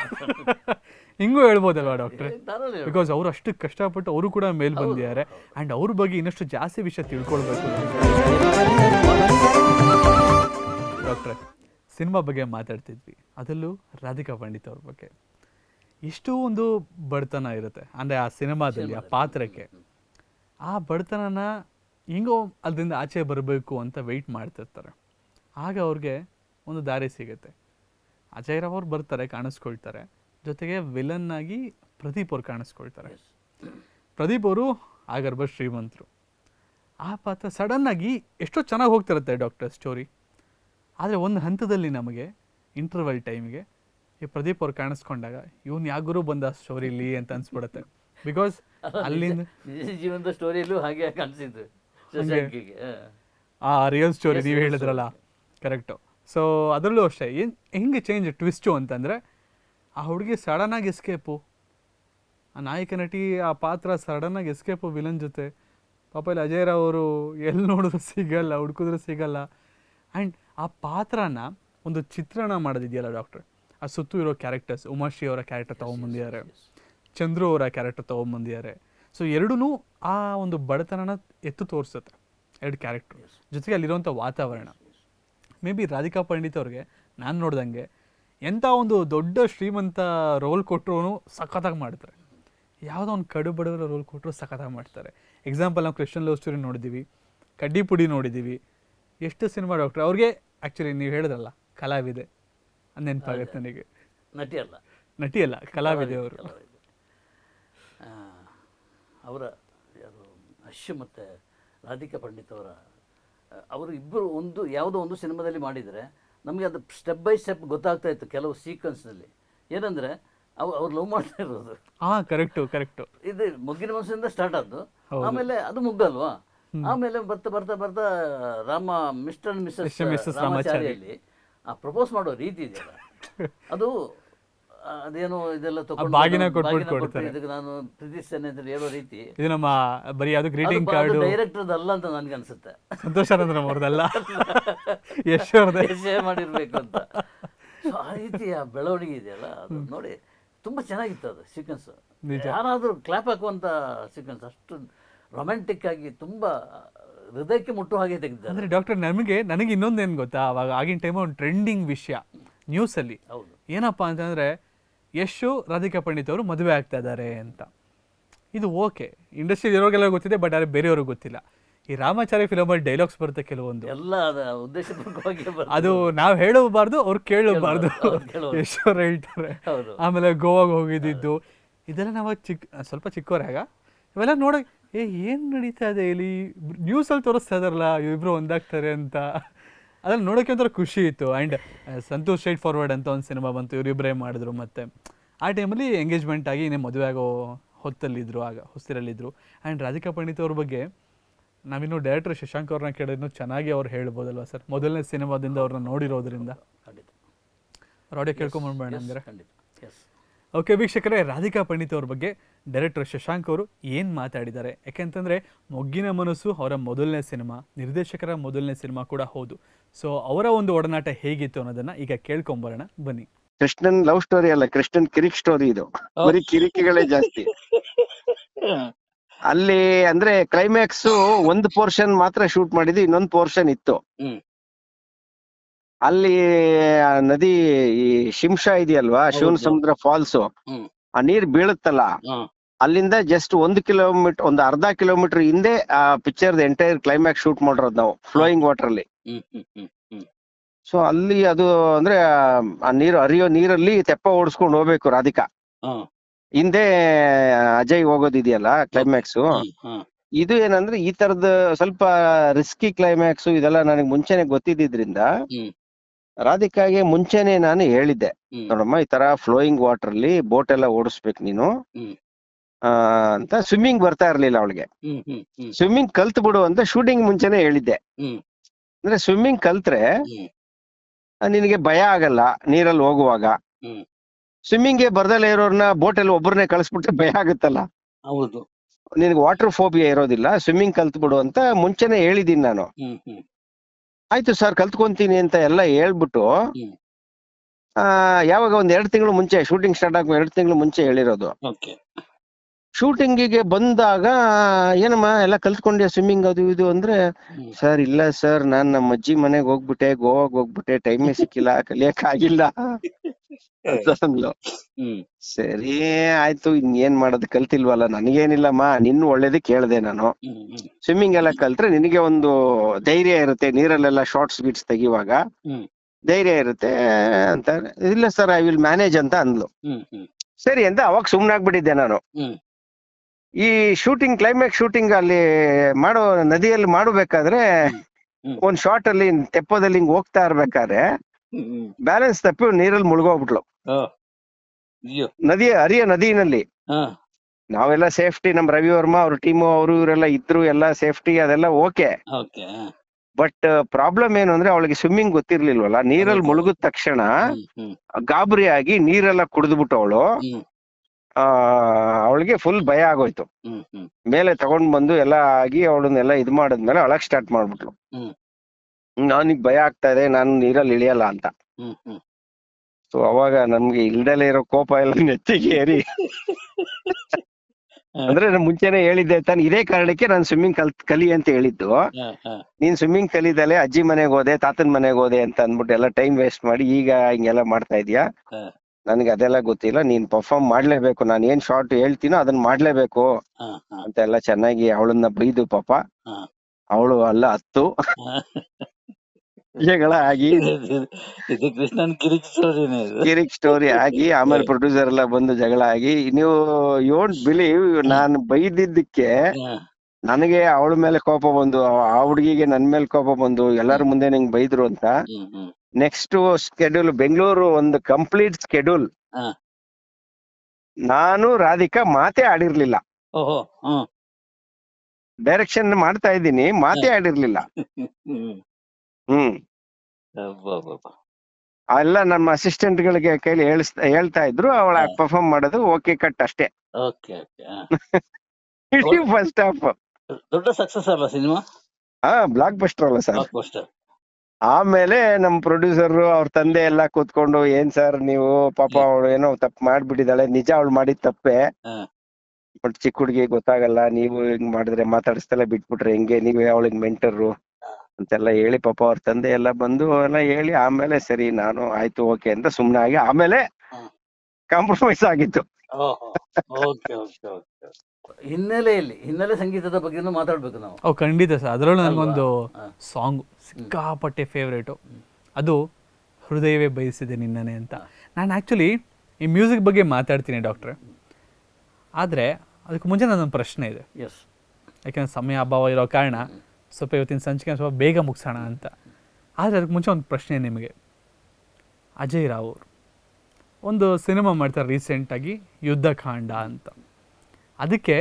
[SPEAKER 1] ಹಿಂಗೂ ಹೇಳ್ಬೋದಲ್ವಾ ಡಾಕ್ಟ್ರೆ. ಬಿಕಾಸ್ ಅವ್ರು ಅಷ್ಟು ಕಷ್ಟಪಟ್ಟು ಅವರು ಕೂಡ ಮೇಲೆ ಬಂದಿದ್ದಾರೆ. ಆ್ಯಂಡ್ ಅವ್ರ ಬಗ್ಗೆ ಇನ್ನಷ್ಟು ಜಾಸ್ತಿ ವಿಷಯ ತಿಳ್ಕೊಳ್ಬೇಕು. ಡಾಕ್ಟ್ರೆ ಸಿನಿಮಾ ಬಗ್ಗೆ ಮಾತಾಡ್ತಿದ್ವಿ. ಅದರಲ್ಲೂ ರಾಧಿಕಾ ಪಂಡಿತ್ ಅವ್ರ ಬಗ್ಗೆ. ಎಷ್ಟು ಒಂದು ಬಡತನ ಇರುತ್ತೆ. ಅಂದರೆ ಆ ಸಿನಿಮಾದಲ್ಲಿ ಆ ಪಾತ್ರಕ್ಕೆ. ಆ ಬಡತನನ ಹೆಂಗೋ ಅದರಿಂದ ಆಚೆ ಬರಬೇಕು ಅಂತ ವೆಯ್ಟ್ ಮಾಡ್ತಿರ್ತಾರೆ. ಆಗ ಅವ್ರಿಗೆ ಒಂದು ದಾರಿ ಸಿಗುತ್ತೆ. ಅಜಯ್ ರಾವ್ ಅವ್ರು ಬರ್ತಾರೆ ಕಾಣಿಸ್ಕೊಳ್ತಾರೆ. ಜೊತೆಗೆ ವಿಲನ್ ಆಗಿ ಪ್ರದೀಪ್ ಅವ್ರು ಕಾಣಿಸ್ಕೊಳ್ತಾರೆ. ಪ್ರದೀಪ್ ಅವರು ಆಗರ್ಭ ಶ್ರೀಮಂತರು. ಆ ಪಾತ್ರ ಸಡನ್ ಆಗಿ ಎಷ್ಟೋ ಚೆನ್ನಾಗಿ ಹೋಗ್ತಿರುತ್ತೆ ಡಾಕ್ಟರ್ ಸ್ಟೋರಿ ಆದರೆ ಒಂದು ಹಂತದಲ್ಲಿ ನಮಗೆ ಇಂಟರ್ವಲ್ ಟೈಮ್ಗೆ ಈ ಪ್ರದೀಪ್ ಅವ್ರು ಕಾಣಿಸ್ಕೊಂಡಾಗ ಇವನು ಯಾಗುರು ಬಂದ ಸ್ಟೋರಿಲಿ ಅಂತ ಅನ್ಸ್ಬಿಡುತ್ತೆ. ಬಿಕಾಸ್ ಅಲ್ಲಿಂದ
[SPEAKER 2] ಜೀವನದ ಸ್ಟೋರಿಯಲ್ಲೂ ಹಾಗೆ ಕಾಣಿಸಿದ್ದು. ಶಶಾಂಕಿಗೆ
[SPEAKER 1] ಆ ರಿಯಲ್ ಸ್ಟೋರಿ ನೀವು ಹೇಳಿದ್ರಲ್ಲ. ಕರೆಕ್ಟು ಸೊ ಅದರಲ್ಲೂ ಅಷ್ಟೇ. ಏನು ಹೆಂಗೆ ಚೇಂಜ್ ಟ್ವಿಸ್ಟು ಅಂತಂದರೆ ಆ ಹುಡುಗಿ ಸಡನ್ನಾಗಿ ಎಸ್ಕೇಪು ಆ ನಾಯಕ ನಟಿ ಆ ಪಾತ್ರ ಸಡನ್ನಾಗಿ ಎಸ್ಕೇಪು ವಿಲನ್ ಜೊತೆ. ಪಾಪ ಇಲ್ಲಿ ಅಜಯ್ ರಾವ್ ಅವರು ಎಲ್ಲಿ ನೋಡಿದ್ರು ಸಿಗಲ್ಲ ಹುಡುಕಿದ್ರು ಸಿಗಲ್ಲ. ಆ್ಯಂಡ್ ಆ ಪಾತ್ರನ ಒಂದು ಚಿತ್ರಣ ಮಾಡೋದಿದೆಯಲ್ಲ ಡಾಕ್ಟ್ರ್ ಆ ಸುತ್ತು ಇರೋ ಕ್ಯಾರೆಕ್ಟರ್ಸ್ ಉಮಾಶ್ರೀ ಅವರ ಕ್ಯಾರೆಕ್ಟರ್ ತೊಗೊಂಬಂದಿದ್ದಾರೆ. ಚಂದ್ರು ಅವರ ಕ್ಯಾರೆಕ್ಟರ್ ತೊಗೊಂಬಂದಿದ್ದಾರೆ. ಸೊ ಎರಡೂ ಆ ಒಂದು ಬಡತನನ ಎತ್ತು ತೋರಿಸುತ್ತೆ. ಎರಡು ಕ್ಯಾರೆಕ್ಟ್ರು ಜೊತೆಗೆ ಅಲ್ಲಿರುವಂಥ ವಾತಾವರಣ. ಮೇ ಬಿ ರಾಧಿಕಾ ಪಂಡಿತ್ ಅವ್ರಿಗೆ ನಾನು ನೋಡ್ದಂಗೆ ಎಂಥ ಒಂದು ದೊಡ್ಡ ಶ್ರೀಮಂತ ರೋಲ್ ಕೊಟ್ಟರು ಸಖತ್ತಾಗಿ ಮಾಡ್ತಾರೆ. ಯಾವುದೋ ಒಂದು ಕಡು ಬಡವರ ರೋಲ್ ಕೊಟ್ಟರು ಸಖತ್ತಾಗಿ ಮಾಡ್ತಾರೆ. ಎಕ್ಸಾಂಪಲ್ ನಾವು ಕ್ರಿಶ್ಚಿಯನ್ ಲವ್ ಸ್ಟೋರಿ ನೋಡಿದ್ದೀವಿ ಕಡ್ಡಿ ಪುಡಿ ನೋಡಿದ್ದೀವಿ ಎಷ್ಟು ಸಿನಿಮಾ ಡಾಕ್ಟರ್ ಅವ್ರಿಗೆ ಆ್ಯಕ್ಚುಲಿ ನೀವು ಹೇಳಿದ್ರಲ್ಲ ಕಲಾವಿದೆ. ಅದು ನೆನಪಾಗುತ್ತೆ ನನಗೆ.
[SPEAKER 2] ನಟಿ ಅಲ್ಲ.
[SPEAKER 1] ನಟಿ ಅಲ್ಲ ಕಲಾವಿದೆ ಅವರು.
[SPEAKER 2] ಅವರ ಯಾವುದು ಅಶ್ವ ಮತ್ತು ರಾಧಿಕಾ ಪಂಡಿತ್ ಅವರ ಅವರು ಇಬ್ಬರು ಒಂದು ಯಾವುದೋ ಒಂದು ಸಿನಿಮಾದಲ್ಲಿ ಮಾಡಿದರೆ ನಮಗೆ ಅದು ಸ್ಟೆಪ್ ಬೈ ಸ್ಟೆಪ್ ಗೊತ್ತಾಗ್ತಾ ಇತ್ತು ಕೆಲವು ಸೀಕ್ವೆನ್ಸ್ನಲ್ಲಿ ಏನಂದರೆ ಅವು ಅವ್ರು ಲವ್ ಮಾಡ್ತಾ ಇರೋದು.
[SPEAKER 1] ಹಾಂ ಕರೆಕ್ಟು ಕರೆಕ್ಟು
[SPEAKER 2] ಇದು ಮುಗ್ಗಿನ ಮನಸ್ಸಿಂದ ಸ್ಟಾರ್ಟ್ ಆದ್ದು. ಆಮೇಲೆ ಅದು ಮುಗ್ಗಲ್ವಾ? ಆಮೇಲೆ ಬರ್ತಾ ಬರ್ತಾ ಬರ್ತಾ ರಾಮ ಮಿಸ್ಟರ್
[SPEAKER 1] ಮಿಸ್ಟರ್
[SPEAKER 2] ರಾಮಾಚಾರ್ಯಲ್ಲಿ ಆ ಪ್ರಪೋಸ್ ಮಾಡೋ ರೀತಿ ಇದೆಯಲ್ಲ. ಅದು ಅದೇನೋ ಇದೆಲ್ಲ ತಗೊಂಡು
[SPEAKER 1] ಬಾಗಿನ
[SPEAKER 2] ನಾನು
[SPEAKER 1] ಕೊಟ್ಬಿಟ್ಟು
[SPEAKER 2] ಬಾಗಿನ ಕೊಟ್ಟು
[SPEAKER 1] ಕೊಡ್ತಾರೆ.
[SPEAKER 2] ಇದಕ್ಕೆ ನಾನು ಪ್ರೀತಿಸ್ತೇನೆ ಅಂತ ಹೇಳೋ ರೀತಿ.
[SPEAKER 1] ಇದು ನಮ್ಮ ಬರೀ ಅದು ಗ್ರೀಟಿಂಗ್ ಕಾರ್ಡ್
[SPEAKER 2] ಡೈರೆಕ್ಟರ್ ಅಲ್ಲ ಅಂತ ನನ್ಗೆ ಅನ್ಸುತ್ತೆ.
[SPEAKER 1] ಸಂತೋಷಾನಂದ್ರಮ್ ಅವ್ರದ್ದಲ್ಲ. ಯಶ್ ಅವ್ರದ್ದೇ.
[SPEAKER 2] ಮಾಡಿರ್ಬೇಕು ಅಂತ. So, ಆ ರೀತಿಯ ಬೆಳವಣಿಗೆ ಇದೆಯಲ್ಲ ಅದು ನೋಡಿ ತುಂಬಾ ಚೆನ್ನಾಗಿತ್ತು ಅದು ಸೀಕ್ವೆನ್ಸ್ ಯಾರಾದರೂ ಕ್ಲಾಪ್ ಹಾಕುವಂತ ಸೀಕ್ವೆನ್ಸ್ ಅಷ್ಟು ರೊಮ್ಯಾಂಟಿಕ್ ಆಗಿ ತುಂಬಾ ಹೃದಯಕ್ಕೆ ಮುಟ್ಟುವ ಹಾಗೆ ತೆಗೆದಿದ್ದಾರೆ.
[SPEAKER 1] ಅಂದ್ರೆ ಡಾಕ್ಟರ್ ನಮಗೆ ನನಗೆ ಇನ್ನೊಂದೇನು ಗೊತ್ತಾ? ಅವಾಗ ಆಗಿನ ಟೈಮ್ ಒಂದು ಟ್ರೆಂಡಿಂಗ್ ವಿಷಯ ನ್ಯೂಸಲ್ಲಿ
[SPEAKER 2] ಹೌದು.
[SPEAKER 1] ಏನಪ್ಪ ಅಂತಂದರೆ ಯಶು ರಾಧಿಕಾ ಪಂಡಿತ್ ಅವರು ಮದುವೆ ಆಗ್ತಾ ಇದ್ದಾರೆ ಅಂತ. ಇದು ಓಕೆ. ಇಂಡಸ್ಟ್ರಿ ಇರೋರಿಗೆಲ್ಲ ಗೊತ್ತಿದೆ ಬಟ್ ಆದರೆ ಬೇರೆಯವ್ರಿಗೆ ಗೊತ್ತಿಲ್ಲ. ಈ ರಾಮಾಚಾರ್ಯ ಫಿಲಮಲ್ಲಿ ಡೈಲಾಗ್ಸ್ ಬರುತ್ತೆ ಕೆಲವೊಂದು.
[SPEAKER 2] ಎಲ್ಲ ಉದ್ದೇಶಪೂರ್ವಕವಾಗಿ.
[SPEAKER 1] ಅದು ನಾವು ಹೇಳಬಾರ್ದು ಅವ್ರು ಕೇಳಬಾರ್ದು.
[SPEAKER 2] ಯಶೋರ್
[SPEAKER 1] ಯಶ್ ಅವ್ರು ಹೇಳ್ತಾರೆ. ಆಮೇಲೆ ಗೋವಾಗೆ ಹೋಗಿದ್ದಿದ್ದು ಇದೆಲ್ಲ ನಾವು ಚಿಕ್ಕ ಸ್ವಲ್ಪ ಚಿಕ್ಕವರಾಗ ಇವೆಲ್ಲ ನೋಡ ಏ ಏನು ನಡೀತಾ ಇದೆ ಇಲ್ಲಿ? ನ್ಯೂಸಲ್ಲಿ ತೋರಿಸ್ತಾ ಇದಾರಲ್ಲ ಇಬ್ಬರು ಒಂದಾಗ್ತಾರೆ ಅಂತ. ಅದನ್ನು ನೋಡೋಕೆ ಒಂಥರ ಖುಷಿ ಇತ್ತು. ಆ್ಯಂಡ್ ಸಂತೋಷ್ ಸ್ಟ್ರೈಟ್ ಫಾರ್ವರ್ಡ್ ಅಂತ ಒಂದು ಸಿನಿಮಾ ಬಂತು ಇವರಿಬ್ಬರೇ ಮಾಡಿದ್ರು ಮತ್ತೆ. ಆ ಟೈಮಲ್ಲಿ ಎಂಗೇಜ್ಮೆಂಟ್ ಆಗಿ ಇನ್ನೇ ಮದುವೆ ಆಗೋ ಹೊತ್ತಲ್ಲಿದ್ದರು ಆಗ ಹೊಸ್ತಿರಲ್ಲಿದ್ದರು ಆ್ಯಂಡ್ ರಾಧಿಕಾ ಪಂಡಿತ್ ಅವ್ರ ಬಗ್ಗೆ ನಾವಿನ್ನು ಡೈರೆಕ್ಟರ್ ಶಶಾಂಕ್ ಅವ್ರನ್ನ ಕೇಳಿದ್ರು ಚೆನ್ನಾಗಿ ಅವ್ರು ಹೇಳ್ಬೋದಲ್ವಾ ಸರ್? ಮೊದಲನೇ ಸಿನಿಮಾದಿಂದ ಅವ್ರನ್ನ ನೋಡಿರೋದ್ರಿಂದ. ರಾಡಿಯೋ ಕೇಳ್ಕೊಂಬಂದ್ಬೇಡ ಅಂದರೆ ಓಕೆ ವೀಕ್ಷಕರೇ ರಾಧಿಕಾ ಪಂಡಿತ್ ಅವ್ರ ಬಗ್ಗೆ ಡೈರೆಕ್ಟರ್ ಶಶಾಂಕ್ ಅವರು ಏನು ಮಾತಾಡಿದ್ದಾರೆ? ಯಾಕೆಂತಂದರೆ ಮೊಗ್ಗಿನ ಮನಸ್ಸು ಅವರ ಮೊದಲನೇ ಸಿನಿಮಾ ನಿರ್ದೇಶಕರ ಮೊದಲನೇ ಸಿನಿಮಾ ಕೂಡ ಹೌದು. ಸೊ ಅವರ ಒಂದು ಒಡನಾಟ ಹೇಗಿತ್ತು ಅನ್ನೋದನ್ನ ಈಗ ಕೇಳ್ಕೊಂಬರೋಣ. ಬನ್ನಿ.
[SPEAKER 3] ಕೃಷ್ಣನ್ ಲವ್ ಸ್ಟೋರಿ ಅಲ್ಲ ಕೃಷ್ಣನ್ ಕಿರಿಕ್ ಸ್ಟೋರಿ ಇದು. ಬರೀ ಕಿರಿಕಿಗಳೇ ಜಾಸ್ತಿ. ಅಲ್ಲಿ ಅಂದ್ರೆ ಕ್ಲೈಮ್ಯಾಕ್ಸ್ ಒಂದು ಪೋರ್ಷನ್ ಮಾತ್ರ ಶೂಟ್ ಮಾಡಿದ್ವಿ ಇನ್ನೊಂದು ಪೋರ್ಷನ್ ಇತ್ತು. ಅಲ್ಲಿ ಆ ನದಿ ಈ ಶಿಂಷಾ ಇದೆಯಲ್ವಾ ಶಿವನ. ಸಮುದ್ರ ಫಾಲ್ಸ್ ಆ ನೀರ್ ಬೀಳುತ್ತಲ್ಲ? ಅಲ್ಲಿಂದ ಜಸ್ಟ್ ಒಂದು ಕಿಲೋಮೀಟರ್ ಒಂದು ಅರ್ಧ ಕಿಲೋಮೀಟರ್ ಹಿಂದೆ ಆ ಪಿಕ್ಚರ್ ಎಂಟೈರ್ ಕ್ಲೈಮ್ಯಾಕ್ಸ್ ಶೂಟ್ ಮಾಡಿರೋದು ನಾವು ಫ್ಲೋಯಿಂಗ್ ವಾಟರ್ ಅಲ್ಲಿ.
[SPEAKER 2] ಹ್ಮ್ ಹ್ಮ್ ಹ್ಮ್ ಹ್ಮ್.
[SPEAKER 3] ಸೊ ಅಲ್ಲಿ ಅದು ಅಂದ್ರೆ ಆ- ನೀರು ಹರಿಯೋ ನೀರಲ್ಲಿ ತೆಪ್ಪ ಓಡಿಸ್ಕೊಂಡು ಹೋಗ್ಬೇಕು ರಾಧಿಕಾ.
[SPEAKER 2] ಹಾ.
[SPEAKER 3] ಹಿಂದೆ ಅಜಯ್ ಹೋಗೋದಿದೆಯಲ್ಲ ಕ್ಲೈಮ್ಯಾಕ್ಸ್ ಇದು ಏನಂದ್ರೆ ಈ ತರದ ಸ್ವಲ್ಪ ರಿಸ್ಕಿ ಕ್ಲೈಮ್ಯಾಕ್ಸ್ ಇದೆಲ್ಲ ನನಗೆ ಮುಂಚೆನೆ ಗೊತ್ತಿದ್ದಿದ್ರಿಂದ
[SPEAKER 2] ಹ್ಮ್.
[SPEAKER 3] ರಾಧಿಕಾಗೆ ಮುಂಚೆನೆ ನಾನು ಹೇಳಿದ್ದೆ.
[SPEAKER 2] ಹ್ಮ್.
[SPEAKER 3] ನೋಡಮ್ಮ ಈ ತರ ಫ್ಲೋಯಿಂಗ್ ವಾಟರ್ ಅಲ್ಲಿ ಬೋಟ್ ಎಲ್ಲ ಓಡಿಸ್ಬೇಕು ನೀನು.
[SPEAKER 2] ಹ್ಮ್.
[SPEAKER 3] ಆ, ಅಂತ ಸ್ವಿಮ್ಮಿಂಗ್ ಬರ್ತಾ ಇರ್ಲಿಲ್ಲ ಅವಳಿಗೆ.
[SPEAKER 2] ಹ್ಮ್ ಹ್ಮ್ ಹ್ಮ್.
[SPEAKER 3] ಸ್ವಿಮ್ಮಿಂಗ್ ಕಲ್ತ್ ಬಿಡು ಅಂತ ಶೂಟಿಂಗ್ ಮುಂಚೆನೆ ಹೇಳಿದ್ದೆ.
[SPEAKER 2] ಹ್ಮ್.
[SPEAKER 3] ಅಂದ್ರೆ ಸ್ವಿಮ್ಮಿಂಗ್ ಕಲ್ತ್ರೆ ನಿನಗೆ ಭಯ ಆಗಲ್ಲ ನೀರಲ್ಲಿ ಹೋಗುವಾಗ.
[SPEAKER 2] ಸ್ವಿಮ್ಮಿಂಗ್
[SPEAKER 3] ಸ್ವಿಮ್ಮಿಂಗ್ಗೆ ಬರ್ದಲ್ಲೇ ಇರೋರ್ನ ಬೋಟಲ್ಲಿ ಒಬ್ಬರನ್ನೇ ಕಳಿಸ್ಬಿಟ್ರೆ ಭಯ ಆಗುತ್ತಲ್ಲ?
[SPEAKER 2] ಹೌದು.
[SPEAKER 3] ನಿನಗೆ ವಾಟರ್ ಫೋಬಿಯಾ ಇರೋದಿಲ್ಲ ಸ್ವಿಮ್ಮಿಂಗ್ ಕಲ್ತ್ ಬಿಡು ಅಂತ ಮುಂಚೆನೆ ಹೇಳಿದೀನಿ ನಾನು. ಆಯ್ತು ಸರ್ ಕಲ್ತ್ಕೊಂತೀನಿ ಅಂತ ಎಲ್ಲ ಹೇಳ್ಬಿಟ್ಟು ಯಾವಾಗ ಒಂದ್ ಎರಡು ತಿಂಗಳು ಮುಂಚೆ ಶೂಟಿಂಗ್ ಸ್ಟಾರ್ಟ್ ಆಗುವ ಎರಡು ತಿಂಗಳು ಮುಂಚೆ ಹೇಳಿರೋದು.
[SPEAKER 2] ಓಕೆ.
[SPEAKER 3] ಶೂಟಿಂಗಿಗೆ ಬಂದಾಗ ಏನಮ್ಮ ಎಲ್ಲ ಕಲ್ತ್ಕೊಂಡೆ ಸ್ವಿಮ್ಮಿಂಗ್ ಅದು ಇದು ಅಂದ್ರೆ? ಸರ್ ಇಲ್ಲ ಸರ್ ನಾನ್ ನಮ್ಮ ಅಜ್ಜಿ ಮನೆಗ್ ಹೋಗ್ಬಿಟ್ಟೆ ಗೋವಾಗ್ ಹೋಗ್ಬಿಟ್ಟೆ ಟೈಮೇ ಸಿಕ್ಕಿಲ್ಲ ಕಲಿಯಕ್ ಆಗಿಲ್ಲ. ಸರಿ ಆಯ್ತು ಇನ್ನೇನ್ ಮಾಡೋದು ಕಲ್ತಿಲ್ವಲ್ಲ ನನಗೇನಿಲ್ಲಮ್ಮ ನಿನ್ ಒಳ್ಳೇದಕ್ಕೆ ಕೇಳ್ದೆ ನಾನು. ಸ್ವಿಮ್ಮಿಂಗ್ ಎಲ್ಲ ಕಲ್ತ್ರೆ ನಿನಗೆ ಒಂದು ಧೈರ್ಯ ಇರುತ್ತೆ ನೀರಲ್ಲೆಲ್ಲ ಶಾರ್ಟ್ಸ್ ಗೀಟ್ಸ್ ತೆಗಿವಾಗ. ಧೈರ್ಯ ಇರುತ್ತೆ ಅಂತ. ಇಲ್ಲ ಸರ್ ಐ ವಿಲ್ ಮ್ಯಾನೇಜ್ ಅಂತ ಅಂದ್ಲು. ಸರಿ ಅಂತ ಅವಾಗ ಸುಮ್ನಾಗ್ಬಿಟ್ಟಿದ್ದೆ ನಾನು. ಈ ಶೂಟಿಂಗ್ ಕ್ಲೈಮ್ಯಾಕ್ಸ್ ಶೂಟಿಂಗ್ ಅಲ್ಲಿ ಮಾಡೋ ನದಿಯಲ್ಲಿ ಮಾಡಬೇಕಾದ್ರೆ. ಒಂದ್ ಶಾರ್ಟ್ ಅಲ್ಲಿ ತೆಪ್ಪದಲ್ಲಿ ಹಿಂಗ್ ಹೋಗ್ತಾ ಇರ್ಬೇಕಾದ್ರೆ ಬ್ಯಾಲೆನ್ಸ್ ತಪ್ಪಿ ನೀರಲ್ಲಿ ಮುಳುಗೋಗ್ಬಿಟ್ಲು. ನದಿಯ ಹರಿಯ ನದಿನಲ್ಲಿ. ನಾವೆಲ್ಲ ಸೇಫ್ಟಿ ನಮ್ ರವಿ ವರ್ಮಾ ಅವ್ರ ಟೀಮು ಅವರು ಇವರೆಲ್ಲ ಇದ್ರು ಎಲ್ಲ ಸೇಫ್ಟಿ ಅದೆಲ್ಲ ಓಕೆ. ಬಟ್ ಪ್ರಾಬ್ಲಮ್ ಏನು ಅಂದ್ರೆ ಅವಳಿಗೆ ಸ್ವಿಮ್ಮಿಂಗ್ ಗೊತ್ತಿರ್ಲಿಲ್ವಲ್ಲ ನೀರಲ್ಲಿ. ಮುಳುಗಿದ ತಕ್ಷಣ ಗಾಬರಿ ಆಗಿ ನೀರೆಲ್ಲ ಕುಡಿದ್ಬಿಟ್ಟು ಅವಳು. ಅವಳಿಗೆ ಫುಲ್ ಭಯ ಆಗೋಯ್ತು. ಮೇಲೆ ತಗೊಂಡ್ ಬಂದು ಎಲ್ಲ ಆಗಿ ಅವಳನ್ನೆಲ್ಲ ಇದ್ ಮಾಡಿದ್ಮೇಲೆ ಅಳಕ್ ಸ್ಟಾರ್ಟ್ ಮಾಡ್ಬಿಟ್ಲು. ನನಗ್ ಭಯ ಆಗ್ತಾ ಇದೆ ನಾನು ನೀರಲ್ಲಿ ಇಳಿಯಲ್ಲ ಅಂತ. ಸೊ ಅವಾಗ ನಮ್ಗೆ ಇಲ್ದಲೆ ಇರೋ ಕೋಪ ಎಲ್ಲ ನೆತ್ತಿಗೆ ಏರಿ. ಅಂದ್ರೆ ನಾನು ಮುಂಚೆನೆ ಹೇಳಿದ್ದೆ ತಾನು ಇದೇ ಕಾರಣಕ್ಕೆ ನಾನು ಸ್ವಿಮ್ಮಿಂಗ್ ಕಲ್ ಕಲಿ ಅಂತ ಹೇಳಿದ್ದು. ನೀನ್ ಸ್ವಿಮ್ಮಿಂಗ್ ಕಲಿದಲೆ ಅಜ್ಜಿ ಮನೆಗೆ ಹೋದೆ ತಾತನ್ ಮನೆಗೆ ಹೋದೆ ಅಂತ ಅಂದ್ಬಿಟ್ಟು ಎಲ್ಲ ಟೈಮ್ ವೇಸ್ಟ್ ಮಾಡಿ ಈಗ ಹಿಂಗೆಲ್ಲ ಮಾಡ್ತಾ ಇದೀಯಾ. ನನಗೆ ಅದೆಲ್ಲ ಗೊತ್ತಿಲ್ಲ. ನೀನ್ ಪರ್ಫಾರ್ಮ್ ಮಾಡ್ಲೇಬೇಕು. ನಾನು ಏನ್ ಶಾರ್ಟ್ ಹೇಳ್ತೀನೋ ಅದನ್ನ ಮಾಡ್ಲೇಬೇಕು. ಅಂತ ಎಲ್ಲ ಚೆನ್ನಾಗಿ ಅವಳನ್ನ ಬೈದು ಪಾಪ. ಅವಳು ಅಲ್ಲ ಹತ್ತು. ಜಗಳ ಆಗಿ
[SPEAKER 2] ಇದು- ಕೃಷ್ಣನ್ ಕಿರಿಕ್ ಸ್ಟೋರಿನೇ
[SPEAKER 3] ಕಿರಿಕ್ ಸ್ಟೋರಿ ಆಗಿ ಆಮೇಲೆ ಪ್ರೊಡ್ಯೂಸರ್ ಎಲ್ಲ ಬಂದು ಜಗಳ ಆಗಿ ನೀವು ಯೋಂಟ್ ಬಿಲೀವ್ ನಾನು ಬೈದಿದ್ದಕ್ಕೆ ನನಗೆ ಅವಳ ಮೇಲೆ ಕೋಪ ಬಂದು ಆ- ಹುಡುಗಿಗೆ ನನ್ ಮೇಲೆ ಕೋಪ ಬಂದು ಎಲ್ಲಾರ ಮುಂದೆ ನಿಂಗ್ ಬೈದ್ರು ಅಂತ ನೆಕ್ಸ್ಟ್ ಸ್ಕೆಡ್ಯೂಲ್ ಬೆಂಗಳೂರು ಒಂದು ಕಂಪ್ಲೀಟ್ ಸ್ಕೆಡ್ಯೂಲ್
[SPEAKER 2] ಹಾ.
[SPEAKER 3] ನಾನು ರಾಧಿಕಾ ಮಾತೇ ಆಡಿರ್ಲಿಲ್ಲ.
[SPEAKER 2] ಓಹೋ ಹ್ಮ್.
[SPEAKER 3] ಡೈರೆಕ್ಷನ್ ಮಾಡ್ತಾ ಇದ್ದೀನಿ ಮಾತೇ ಆಡಿರ್ಲಿಲ್ಲ.
[SPEAKER 2] ಹ್ಮ್.
[SPEAKER 3] ಹ್ಮ್
[SPEAKER 2] ಅಬ್ಬಬ್ಬಬ್ಬ.
[SPEAKER 3] ಎಲ್ಲ ನಮ್ಮ ಅಸಿಸ್ಟೆಂಟ್ ಗಳಿಗೆ ಕೈಲಿ ಹೇಳಿಸ್ತಾ ಹೇಳ್ತಾ ಇದ್ರು ಅವಳ
[SPEAKER 2] ಹಾ.
[SPEAKER 3] ಪರ್ಫಾರ್ಮ್ ಮಾಡೋದು ಓಕೆ ಕಟ್ ಅಷ್ಟೇ.
[SPEAKER 2] ಓಕೆ ಓಕೆ ಹಾ.
[SPEAKER 3] ಫಸ್ಟ್ ಹಾಫ್
[SPEAKER 2] ದೊಡ್ಡ ಸಕ್ಸಸ್ ಅಲ್ಲ ಸಿನಿಮಾ?
[SPEAKER 3] ಹಾ ಬ್ಲಾಕ್ ಬಸ್ಟರ್ ಅಲ್ಲ ಸರ್.
[SPEAKER 2] ಬ್ಲಾಕ್ ಬಸ್ಟರ್
[SPEAKER 3] ಆಮೇಲೆ ನಮ್ ಪ್ರೊಡ್ಯೂಸರ್ ಅವ್ರ ತಂದೆ ಎಲ್ಲ ಕೂತ್ಕೊಂಡು ಏನ್ ಸರ್ ನೀವು ಪಾಪ ಅವಳು ಏನೋ ತಪ್ಪು ಮಾಡ್ಬಿಟ್ಟಿದ್ದಾಳೆ ನಿಜ ಅವಳು ಮಾಡಿದ ತಪ್ಪೆ. ಬಟ್ ಚಿಕ್ಕ ಹುಡುಗಿ ಗೊತ್ತಾಗಲ್ಲ ನೀವು ಹಿಂಗ್ ಮಾಡಿದ್ರೆ ಮಾತಾಡಿಸ್ತಲ್ಲ ಬಿಟ್ಬಿಟ್ರೆ ಹೆಂಗೆ? ನೀವೇ ಅವಳಿಗೆ ಮೆಂಟರು ಅಂತೆಲ್ಲ ಹೇಳಿ ಪಾಪ ಅವ್ರ ತಂದೆ ಎಲ್ಲ ಬಂದು ಎಲ್ಲ ಹೇಳಿ ಆಮೇಲೆ ಸರಿ ನಾನು ಆಯ್ತು ಓಕೆ ಅಂತ ಸುಮ್ನೆ ಆಗಿ ಆಮೇಲೆ. ಕಾಂಪ್ರಮೈಸ್ ಆಗಿತ್ತು
[SPEAKER 2] ಓಹೋ. ಓಕೆ ಓಕೆ ಓಕೆ ಹಿನ್ನೆಲೆಯಲ್ಲಿ ಹಿನ್ನೆಲೆ ಸಂಗೀತದ ಬಗ್ಗೆನೂ ಮಾತಾಡ್ಬೇಕು ನಾವು.
[SPEAKER 1] ಓ ಖಂಡಿತ ಸರ್. ಅದರಲ್ಲೂ ನನಗೊಂದು ಸಾಂಗ್ ಸಿಕ್ಕಾಪಟ್ಟೆ ಫೇವ್ರೇಟು ಅದು ಹೃದಯವೇ ಬಯಸಿದೆ ನಿನ್ನನೆ ಅಂತ. ನಾನು ಆ್ಯಕ್ಚುಲಿ ಈ ಮ್ಯೂಸಿಕ್ ಬಗ್ಗೆ ಮಾತಾಡ್ತೀನಿ ಡಾಕ್ಟ್ರೆ ಆದರೆ ಅದಕ್ಕೆ ಮುಂಚೆ ನನ್ನೊಂದು ಪ್ರಶ್ನೆ ಇದೆ.
[SPEAKER 2] ಎಸ್
[SPEAKER 1] ಯಾಕೆಂದ್ರೆ ಸಮಯ ಅಭಾವ ಇರೋ ಕಾರಣ ಸ್ವಲ್ಪ ಇವತ್ತಿನ ಸಂಚಿಕೆ ಸ್ವಲ್ಪ ಬೇಗ ಮುಗಿಸೋಣ ಅಂತ. ಆದರೆ ಅದಕ್ಕೆ ಮುಂಚೆ ಒಂದು ಪ್ರಶ್ನೆ ನಿಮಗೆ. ಅಜಯ್ ರಾವ್ ಅವರು. ಒಂದು ಸಿನಿಮಾ ಮಾಡ್ತಾರೆ ರೀಸೆಂಟಾಗಿ ಯುದ್ಧಕಾಂಡ ಅಂತ. ಅದಕ್ಕೆ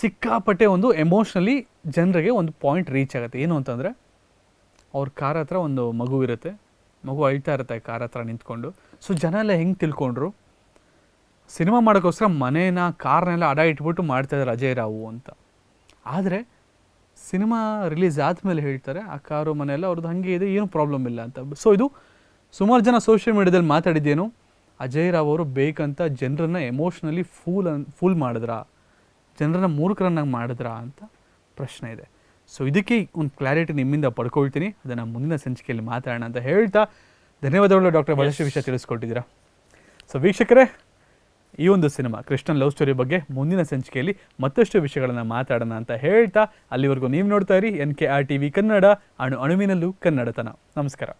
[SPEAKER 1] ಸಿಕ್ಕಾಪಟ್ಟೆ ಒಂದು ಎಮೋಷ್ನಲಿ ಜನರಿಗೆ ಒಂದು ಪಾಯಿಂಟ್ ರೀಚ್ ಆಗುತ್ತೆ. ಏನು ಅಂತಂದರೆ, ಅವ್ರ ಕಾರ್ ಹತ್ರ ಒಂದು ಮಗು ಇರುತ್ತೆ. ಮಗು ಅಳ್ತಾ ಇರುತ್ತೆ ಕಾರ್ ಹತ್ರ ನಿಂತ್ಕೊಂಡು. ಸೊ ಜನ ಎಲ್ಲ ಹೆಂಗೆ ತಿಳ್ಕೊಂಡ್ರು? ಸಿನಿಮಾ ಮಾಡೋಕ್ಕೋಸ್ಕರ ಮನೇನ, ಕಾರ್ನೆಲ್ಲ ಅಡ ಇಟ್ಬಿಟ್ಟು ಮಾಡ್ತಾ ಇದ್ದಾರೆ ಅಜಯ್ ರಾವು ಅಂತ. ಆದರೆ, ಸಿನಿಮಾ ರಿಲೀಸ್ ಆದಮೇಲೆ ಹೇಳ್ತಾರೆ, ಆ ಕಾರು ಮನೆಯೆಲ್ಲ ಅವ್ರದ್ದು ಹಾಗೆ ಇದೆ, ಏನು ಪ್ರಾಬ್ಲಮ್ ಇಲ್ಲ ಅಂತ. ಸೊ ಇದು ಸುಮಾರು ಜನ ಸೋಷಿಯಲ್ ಮೀಡಿಯಾದಲ್ಲಿ ಮಾತಾಡಿದ್ದೇನು. ಅಜಯ್ ರಾವ್ ಅವರು ಬೇಕಂತ ಜನರನ್ನ ಎಮೋಷ್ನಲಿ ಫೂಲ್ ಅನ್ ಫೂಲ್ ಮಾಡಿದ್ರಾ? ಜನರನ್ನ ಮೂರ್ಖರನ್ನಾಗಿ ಮಾಡಿದ್ರಾ ಅಂತ ಪ್ರಶ್ನೆ ಇದೆ. ಸೊ ಇದಕ್ಕೆ ಒಂದು ಕ್ಲಾರಿಟಿ ನಿಮ್ಮಿಂದ ಪಡ್ಕೊಳ್ತೀನಿ. ಅದನ್ನು ಮುಂದಿನ ಸಂಚಿಕೆಯಲ್ಲಿ ಮಾತಾಡೋಣ ಅಂತ ಹೇಳ್ತಾ ಧನ್ಯವಾದಗಳು ಡಾಕ್ಟರ್ ಬಹಳಷ್ಟು ವಿಷಯ ತಿಳಿಸ್ಕೊಟ್ಟಿದ್ದೀರಾ. ಸೊ ವೀಕ್ಷಕರೇ ಈ ಒಂದು ಸಿನಿಮಾ ಕೃಷ್ಣನ್ ಲವ್ ಸ್ಟೋರಿ ಬಗ್ಗೆ ಮುಂದಿನ ಸಂಚಿಕೆಯಲ್ಲಿ ಮತ್ತಷ್ಟು ವಿಷಯಗಳನ್ನು ಮಾತಾಡೋಣ ಅಂತ ಹೇಳ್ತಾ ಅಲ್ಲಿವರೆಗೂ ನೀವು ನೋಡ್ತಾ ಇರಿ N K R T V Kannada ಅಣು ಅಣುವಿನಲ್ಲೂ ಕನ್ನಡತನ. ನಮಸ್ಕಾರ.